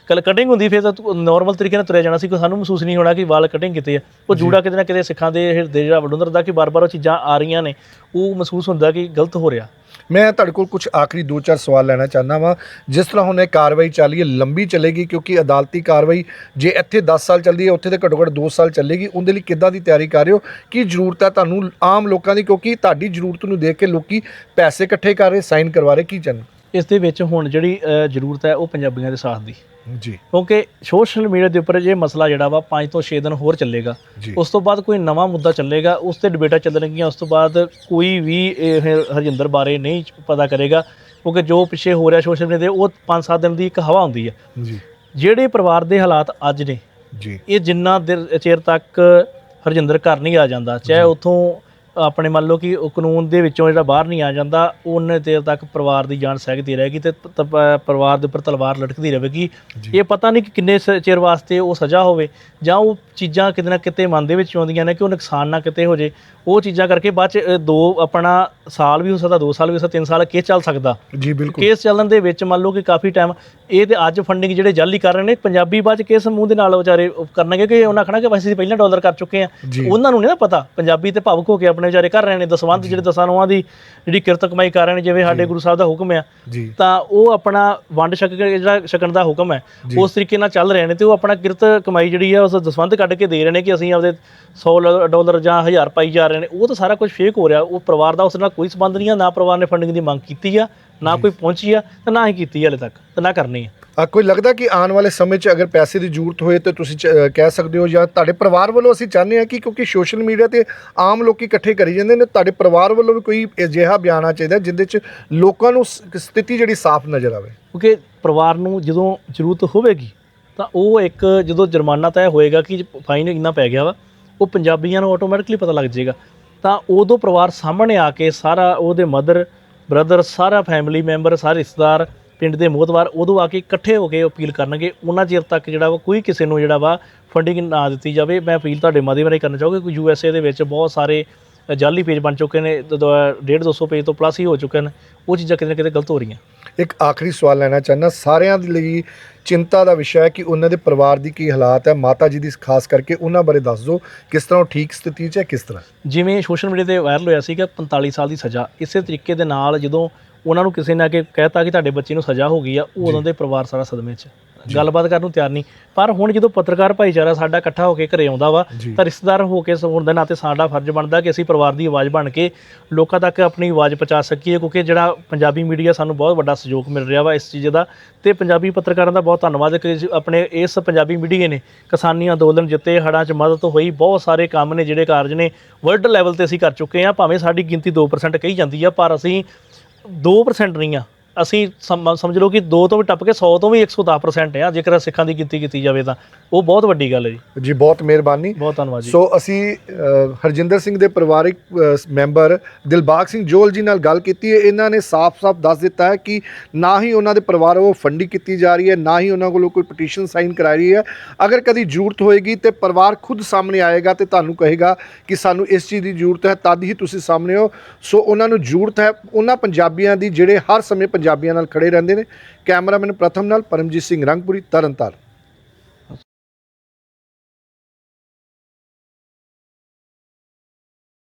ਕਲ ਕਟਿੰਗ ਹੁੰਦੀ ਫਿਰ ਤਾਂ ਨਾਰਮਲ ਤਰੀਕੇ ਨਾਲ ਤੁਰਿਆ ਜਾਣਾ ਸੀ ਕੋਈ ਸਾਨੂੰ ਮਹਿਸੂਸ ਨਹੀਂ ਹੋਣਾ ਕਿ ਵਾਲ ਕਟਿੰਗ ਕੀਤੇ ਆ। ਉਹ ਜੂੜਾ ਕਿਤੇ ਨਾ ਕਿਤੇ ਸਿੱਖਾਂ ਦੇ ਹਿਰਦੇ ਜਿਹੜਾ ਵਡੁੰਦਰ ਦਾ ਕਿ ਬਾਰ-ਬਾਰ ਉਹ ਚੀਜ਼ਾਂ ਆ ਰਹੀਆਂ ਨੇ ਉਹ ਮਹਿਸੂਸ ਹੁੰਦਾ ਕਿ ਗਲਤ ਹੋ ਰਿਹਾ। ਮੈਂ ਤੁਹਾਡੇ ਕੋਲ ਕੁਝ ਆਖਰੀ ਦੋ ਚਾਰ ਸਵਾਲ ਲੈਣਾ ਚਾਹੁੰਦਾ ਵਾਂ। ਜਿਸ ਤਰ੍ਹਾਂ ਹੁਣ ਇਹ ਕਾਰਵਾਈ ਚੱਲੀ ਹੈ, ਲੰਬੀ ਚੱਲੇਗੀ ਕਿਉਂਕਿ ਅਦਾਲਤੀ ਕਾਰਵਾਈ ਜੇ ਇੱਥੇ 10 ਸਾਲ ਚੱਲਦੀ ਹੈ, ਉੱਥੇ ਤੇ ਘੱਟੋ ਘੱਟ 2 ਸਾਲ ਚੱਲੇਗੀ। ਉਹਦੇ ਲਈ ਕਿੱਦਾਂ ਦੀ ਤਿਆਰੀ ਕਰ ਰਹੇ ਹੋ? ਕੀ ਜ਼ਰੂਰਤ ਹੈ ਤੁਹਾਨੂੰ ਆਮ ਲੋਕਾਂ ਦੀ? ਕਿਉਂਕਿ ਤੁਹਾਡੀ ਜ਼ਰੂਰਤ ਨੂੰ ਦੇਖ ਕੇ ਲੋਕੀ ਪੈਸੇ ਇਕੱਠੇ ਕਰ ਰਹੇ, ਸਾਈਨ ਕਰਵਾ ਰਹੇ, ਕੀ ਚੰਨ ਇਸ ਦੇ ਵਿੱਚ ਹੁਣ ਜਿਹੜੀ ਜ਼ਰੂਰਤ ਹੈ ਉਹ ਪੰਜਾਬੀਆਂ ਦੇ ਸਾਥ ਦੀ। ਜੀ। ਕਿਉਂਕਿ ਸੋਸ਼ਲ ਮੀਡੀਆ ਦੇ ਉੱਪਰ ਇਹ ਮਸਲਾ ਜਿਹੜਾ ਵਾ 5 ਤੋਂ 6 ਦਿਨ ਹੋਰ ਚੱਲੇਗਾ। ਉਸ ਤੋਂ ਬਾਅਦ ਕੋਈ ਨਵਾਂ ਮੁੱਦਾ ਚੱਲੇਗਾ ਉਸ ਤੇ ਡਿਬੇਟਾਂ ਚੱਲਣਗੀਆਂ ਉਸ ਤੋਂ ਬਾਅਦ ਕੋਈ ਵੀ ਇਹ ਹਰਜਿੰਦਰ ਬਾਰੇ ਨਹੀਂ ਪਤਾ ਕਰੇਗਾ। ਕਿਉਂਕਿ ਜੋ ਪਿੱਛੇ ਹੋ ਰਿਹਾ ਸੋਸ਼ਲ ਮੀਡੀਆ ਤੇ ਉਹ 5-7 ਦਿਨ ਦੀ ਇੱਕ ਹਵਾ ਹੁੰਦੀ ਹੈ ਜੀ। ਜਿਹੜੇ ਪਰਿਵਾਰ ਦੇ ਹਾਲਾਤ ਅੱਜ ਨੇ ਜੀ। ਇਹ ਜਿੰਨਾ ਚਿਰ ਤੱਕ ਹਰਜਿੰਦਰ ਘਰ ਨਹੀਂ ਆ ਜਾਂਦਾ ਚਾਹੇ ਉਥੋਂ ਆਪਣੇ ਮੰਨ ਲਓ ਕਿ ਉਹ ਕਾਨੂੰਨ ਦੇ ਵਿੱਚੋਂ ਜਿਹੜਾ ਬਾਹਰ ਨਹੀਂ ਆ ਜਾਂਦਾ ਉਹਨੇ ਦੇਰ ਤੱਕ ਪਰਿਵਾਰ ਦੀ ਜਾਨ ਸਹਿਗਦੀ ਰਹੇਗੀ ਤੇ ਪ- ਤ- ਪ- ਪਰਿਵਾਰ ਦੇ ਉੱਪਰ ਤਲਵਾਰ ਲਟਕਦੀ ਰਹੇਗੀ। ਇਹ ਪਤਾ ਨਹੀਂ ਕਿ ਕਿੰਨੇ ਸ- ਚਿਰ ਵਾਸਤੇ ਉਹ ਸਜ਼ਾ ਹੋਵੇ ਜਾਂ ਉਹ ਚੀਜ਼ਾਂ ਕਿਤੇ ਨਾ ਕਿਤੇ ਮਨ ਦੇ ਵਿੱਚ ਆਉਂਦੀਆਂ ਨੇ ਕਿ ਉਹ ਨੁਕਸਾਨ ਨਾ ਕਿਤੇ ਹੋ ਜੇ ਉਹ ਚੀਜ਼ਾਂ ਕਰਕੇ ਬਾਅਦ ਚ ਅ, ਦੋ ਆਪਣਾ ਸਾਲ ਵੀ ਹੋ ਸਕਦਾ 2 ਸਾਲ ਵੀ ਹੋ ਸਕਦਾ 3 ਸਾਲ ਕੇਸ ਚੱਲ ਸਕਦਾ। ਜੀ ਬਿਲਕੁਲ। ਕੇਸ ਚੱਲਣ ਦੇ ਵਿੱਚ ਮੰਨ ਲਓ ਕਿ ਕਾਫੀ ਟਾਈਮ ਇਹ ਤੇ ਅੱਜ ਫੰਡਿੰਗ ਜਿਹੜੇ ਜਾਲੀ ਕਰ ਰਹੇ ਨੇ ਪੰਜਾਬੀ ਬਾਅਦ ਚ ਕੇਸ ਮੂੰਹ ਦੇ ਨਾਲ ਵਿਚਾਰੇ ਉਹ ਕਰਨਗੇ ਕਿ ਉਹਨਾਂ ਆਖਣਾ ਕਿ ਅਸੀਂ ਪਹਿਲਾਂ ਡਾਲਰ ਕਰ ਚੁੱਕੇ ਆ ਜੀ। ਉਹਨਾਂ ਨੂੰ ਨਹੀਂ ਨਾ ਪਤਾ ਪੰਜਾਬੀ ਤੇ ਭਾਵੁਕ ਹੋ ਕੇ ਆਪਣੇ ਵਿਚਾਰੇ ਕਰ ਰਹੇ ਨੇ ਦਸਵੰਧ ਜਿਹੜੇ ਦਸਾਂ ਨੂੰਹਾਂ ਦੀ ਜਿਹੜੀ ਕਿਰਤ ਕਮਾਈ ਕਰ ਰਹੇ ਨੇ ਜਿਵੇਂ ਸਾਡੇ ਗੁਰੂ ਸਾਹਿਬ ਦਾ ਹੁਕਮ ਆ ਜੀ। ਤਾਂ ਉਹ ਆਪਣਾ ਵੰਡ ਛਕ ਕੇ ਜਿਹੜਾ ਛਕਣ ਦਾ ਹੁਕਮ ਹੈ ਜੀ। ਉਸ ਤਰੀਕੇ ਨਾਲ ਚੱਲ ਰਹੇ ਨੇ ਤੇ ਉਹ ਆਪਣਾ ਕਿਰਤ ਕਮਾਈ ਜਿਹੜੀ ਆ ਉਸ ਦਸਵੰਧ ਕੱਢ ਕੇ ਦੇ ਰਹੇ ਨੇ ਕਿ ਅਸੀਂ ਆਪਦੇ 100 ਡਾਲਰ ਜਾਂ 1000 ਪਾਈ ਜਾ ਰਹੇ ਨੇ ਉਹ ਤਾਂ ਸਾਰਾ ਕੁਝ ਫੇਕ ਹੋ ਰਿਹਾ। ਉਹ ਪਰਿਵਾਰ ਦਾ ਉਸ ਨਾਲ ਕੋਈ ਸੰਬੰਧ ਨਹੀਂ ਆ ਨਾ ਪਰਿਵਾਰ ਨੇ ਫੰਡਿੰਗ ਦੀ ਮੰਗ ਕੀਤੀ ਆ ਨਾ ਕੋਈ ਪਹੁੰਚੀ ਆ ਤੇ ਨਾ ਹੀ ਕੀਤੀ ਹਲੇ ਤੱਕ ਤੇ ਨਾ ਕਰਨੀ ਆ। ਆ ਕੋਈ ਲੱਗਦਾ ਕਿ ਆਉਣ ਵਾਲੇ ਸਮੇਂ 'ਚ ਅਗਰ ਪੈਸੇ ਦੀ ਜ਼ਰੂਰਤ ਹੋਏ ਤਾਂ ਤੁਸੀਂ ਕਹਿ ਸਕਦੇ ਹੋ ਜਾਂ ਤੁਹਾਡੇ ਪਰਿਵਾਰ ਵੱਲੋਂ ਅਸੀਂ ਚਾਹੁੰਦੇ ਹਾਂ ਕਿ ਕਿਉਂਕਿ ਸੋਸ਼ਲ ਮੀਡੀਆ ਤੇ ਆਮ ਲੋਕੀ ਇਕੱਠੇ ਕਰੀ ਜਾਂਦੇ ਨੇ ਤੁਹਾਡੇ ਪਰਿਵਾਰ ਵੱਲੋਂ ਵੀ ਕੋਈ ਅਜਿਹਾ ਬਿਆਨ ਆਉਣਾ ਚਾਹੀਦਾ ਜਿੰਦੇ 'ਚ ਲੋਕਾਂ ਨੂੰ ਸਥਿਤੀ ਜਿਹੜੀ ਸਾਫ਼ ਨਜ਼ਰ ਆਵੇ। ਕਿਉਂਕਿ ਪਰਿਵਾਰ ਨੂੰ ਜਦੋਂ ਜ਼ਰੂਰਤ ਹੋਵੇਗੀ ਤਾਂ ਉਹ ਇੱਕ ਜਦੋਂ ਜੁਰਮਾਨਾ ਤੈਅ ਹੋਏਗਾ ਕਿ ਫਾਈਨ ਇੰਨਾ ਪੈ ਗਿਆ ਵਾ ਉਹ ਪੰਜਾਬੀਆਂ ਨੂੰ ਆਟੋਮੈਟਿਕਲੀ ਪਤਾ ਲੱਗ ਜਾਏਗਾ। ਤਾਂ ਉਦੋਂ ਪਰਿਵਾਰ ਸਾਹਮਣੇ ਆ ਕੇ ਸਾਰਾ ਉਹਦੇ ਮਦਰ ਬ੍ਰਦਰ ਸਾਰਾ ਫੈਮਿਲੀ ਮੈਂਬਰ ਸਾਰੇ ਰਿਸ਼ਤੇਦਾਰ ਪਿੰਡ ਦੇ ਮੋਹਤਵਾਰ ਉਦੋਂ ਆ ਕੇ ਇਕੱਠੇ ਹੋ ਕੇ ਅਪੀਲ ਕਰਨਗੇ। ਉਹਨਾਂ ਚਿਰ ਤੱਕ ਜਿਹੜਾ ਵਾ ਕੋਈ ਕਿਸੇ ਨੂੰ ਜਿਹੜਾ ਵਾ ਫੰਡਿੰਗ ਨਾ ਦਿੱਤੀ ਜਾਵੇ। ਮੈਂ ਅਪੀਲ ਤੁਹਾਡੇ ਮਾਧਿਅਮ ਰਾਹੀਂ ਕਰਨਾ ਚਾਹੂੰਗਾ ਕਿ ਯੂ ਐਸ ਏ ਦੇ ਵਿੱਚ ਬਹੁਤ ਸਾਰੇ ਅ, ਜਾਅਲੀ ਪੇਜ ਬਣ ਚੁੱਕੇ ਨੇ 1.5 200 ਪੇਜ ਤੋਂ ਪਲੱਸ ਹੀ ਹੋ ਚੁੱਕੇ ਨੇ। ਉਹ ਚੀਜ਼ਾਂ ਕਿਤੇ ਨਾ ਕਿਤੇ ਗਲਤ ਹੋ ਰਹੀਆਂ। ਇੱਕ ਆਖਰੀ ਸਵਾਲ ਲੈਣਾ ਚਾਹੁੰਦਾ। ਸਾਰਿਆਂ ਦੇ ਲਈ ਚਿੰਤਾ ਦਾ ਵਿਸ਼ਾ ਹੈ ਕਿ ਉਹਨਾਂ ਦੇ ਪਰਿਵਾਰ ਦੀ ਕੀ ਹਾਲਾਤ ਹੈ। ਮਾਤਾ ਜੀ ਦੀ ਖਾਸ ਕਰਕੇ ਉਹਨਾਂ ਬਾਰੇ ਦੱਸ ਦਿਓ। ਕਿਸ ਤਰ੍ਹਾਂ ਉਹ ਠੀਕ ਸਥਿਤੀ 'ਚ ਹੈ, ਕਿਸ ਤਰ੍ਹਾਂ? ਜਿਵੇਂ ਸੋਸ਼ਲ ਮੀਡੀਆ ਤੇ ਵਾਇਰਲ ਹੋਇਆ ਸੀਗਾ 45 ਸਾਲ ਦੀ ਸਜ਼ਾ। ਇਸੇ ਤਰੀਕੇ ਦੇ ਨਾਲ ਜਦੋਂ ਉਹਨਾਂ ਨੂੰ ਕਿਸੇ ਨੇ ਆ ਕੇ ਕਹਿਤਾ ਕਿ ਤੁਹਾਡੇ ਬੱਚੇ ਨੂੰ ਸਜ਼ਾ ਹੋ ਗਈ ਆ ਉਹ ਉਹਨਾਂ ਦੇ ਪਰਿਵਾਰ ਸਾਰਾ ਸਦਮੇ 'ਚ ਗੱਲਬਾਤ ਕਰਨ ਨੂੰ ਤਿਆਰ ਨਹੀਂ। ਪਰ ਹੁਣ ਜਦੋਂ ਪੱਤਰਕਾਰ ਭਾਈਚਾਰਾ ਸਾਡਾ ਇਕੱਠਾ ਹੋ ਕੇ ਘਰੇ ਆਉਂਦਾ ਵਾ। ਤਾਂ ਰਿਸ਼ਤੇਦਾਰ ਹੋ ਕੇ ਹੋਣ ਦੇ ਨਾਤੇ ਸਾਡਾ ਫਰਜ਼ ਬਣਦਾ ਕਿ ਅਸੀਂ ਪਰਿਵਾਰ ਦੀ ਆਵਾਜ਼ ਬਣ ਕੇ ਲੋਕਾਂ ਤੱਕ ਆਪਣੀ ਆਵਾਜ਼ ਪਹੁੰਚਾ ਸਕੀਏ ਕਿਉਂਕਿ ਜਿਹੜਾ ਪੰਜਾਬੀ ਮੀਡੀਆ ਸਾਨੂੰ ਬਹੁਤ ਵੱਡਾ ਸਹਿਯੋਗ ਮਿਲ ਰਿਹਾ ਵਾ ਇਸ ਚੀਜ਼ ਦਾ। ਤੇ ਪੰਜਾਬੀ ਪੱਤਰਕਾਰਾਂ ਦਾ ਬਹੁਤ ਧੰਨਵਾਦ ਕਿ ਆਪਣੇ ਇਸ ਪੰਜਾਬੀ ਮੀਡੀਆ ਨੇ ਕਿਸਾਨੀ ਅੰਦੋਲਨ ਜਿੱਤੇ ਹੜ੍ਹਾਂ 'ਚ ਮਦਦ ਹੋਈ ਬਹੁਤ ਸਾਰੇ ਕੰਮ ਨੇ ਜਿਹੜੇ ਕਾਰਜ ਨੇ ਵਰਲਡ ਲੈਵਲ ਤੇ ਅਸੀਂ ਕਰ ਚੁੱਕੇ ਹਾਂ ਭਾਵੇਂ ਸਾਡੀ ਗਿਣਤੀ 2% ਕਹੀ ਜਾਂਦੀ ਆ ਪਰ ਅਸੀਂ 2% ਨਹੀਂ ਆ ਅਸੀਂ ਸਮ- ਸਮਝ ਲਓ ਕਿ 2 ਤੋਂ ਵੀ ਟੱਪ ਕੇ 100 ਤੋਂ ਵੀ 110% ਆ ਜੇਕਰ ਸਿੱਖਾਂ ਦੀ ਗਿਣਤੀ ਕੀਤੀ ਜਾਵੇ ਤਾਂ। ਉਹ ਬਹੁਤ ਵੱਡੀ ਗੱਲ ਹੈ ਜੀ। ਜੀ ਬਹੁਤ ਮਿਹਰਬਾਨੀ। ਬਹੁਤ ਧੰਨਵਾਦ ਜੀ। ਸੋ ਅਸੀਂ ਹਰਜਿੰਦਰ ਸਿੰਘ ਦੇ ਪਰਿਵਾਰਿਕ ਮੈਂਬਰ ਦਿਲਬਾਗ ਸਿੰਘ ਜੋਲ ਜੀ ਨਾਲ ਗੱਲ ਕੀਤੀ ਹੈ। ਇਹਨਾਂ ਨੇ ਸਾਫ਼-ਸਾਫ਼ ਦੱਸ ਦਿੱਤਾ ਹੈ ਕਿ ਨਾ ਹੀ ਉਹਨਾਂ ਦੇ ਪਰਿਵਾਰ ਵੱਲੋਂ ਫੰਡਿੰਗ ਕੀਤੀ ਜਾ ਰਹੀ ਹੈ ਨਾ ਹੀ ਉਹਨਾਂ ਕੋਲੋਂ ਕੋਈ ਪਟੀਸ਼ਨ ਸਾਈਨ ਕਰਾਈ ਰਹੀ ਹੈ। ਅਗਰ ਕਦੀ ਜ਼ਰੂਰਤ ਹੋਏਗੀ ਤੇ ਪਰਿਵਾਰ ਖੁਦ ਸਾਹਮਣੇ ਆਏਗਾ ਤੇ ਤੁਹਾਨੂੰ ਕਹੇਗਾ ਕਿ ਸਾਨੂੰ ਇਸ ਚੀਜ਼ ਦੀ ਜ਼ਰੂਰਤ ਹੈ ਤਦ ਹੀ ਤੁਸੀਂ ਸਾਹਮਣੇ ਹੋ ਸੋ ਉਹਨਾਂ ਨੂੰ ਜ਼ਰੂਰਤ ਹੈ ਉਹਨਾਂ ਪੰਜਾਬੀਆਂ ਦੀ ਜਿਹੜੇ ਹਰ ਸਮੇਂ ਪੰਜਾਬੀਆਂ ਨਾਲ ਖੜੇ ਰਹਿੰਦੇ ਨੇ। ਕੈਮਰਾਮੈਨ ਪ੍ਰਥਮ ਨਾਲ ਪਰਮਜੀਤ ਸਿੰਘ ਰੰਗਪੁਰੀ ਤਰਨਤਾਰਨ।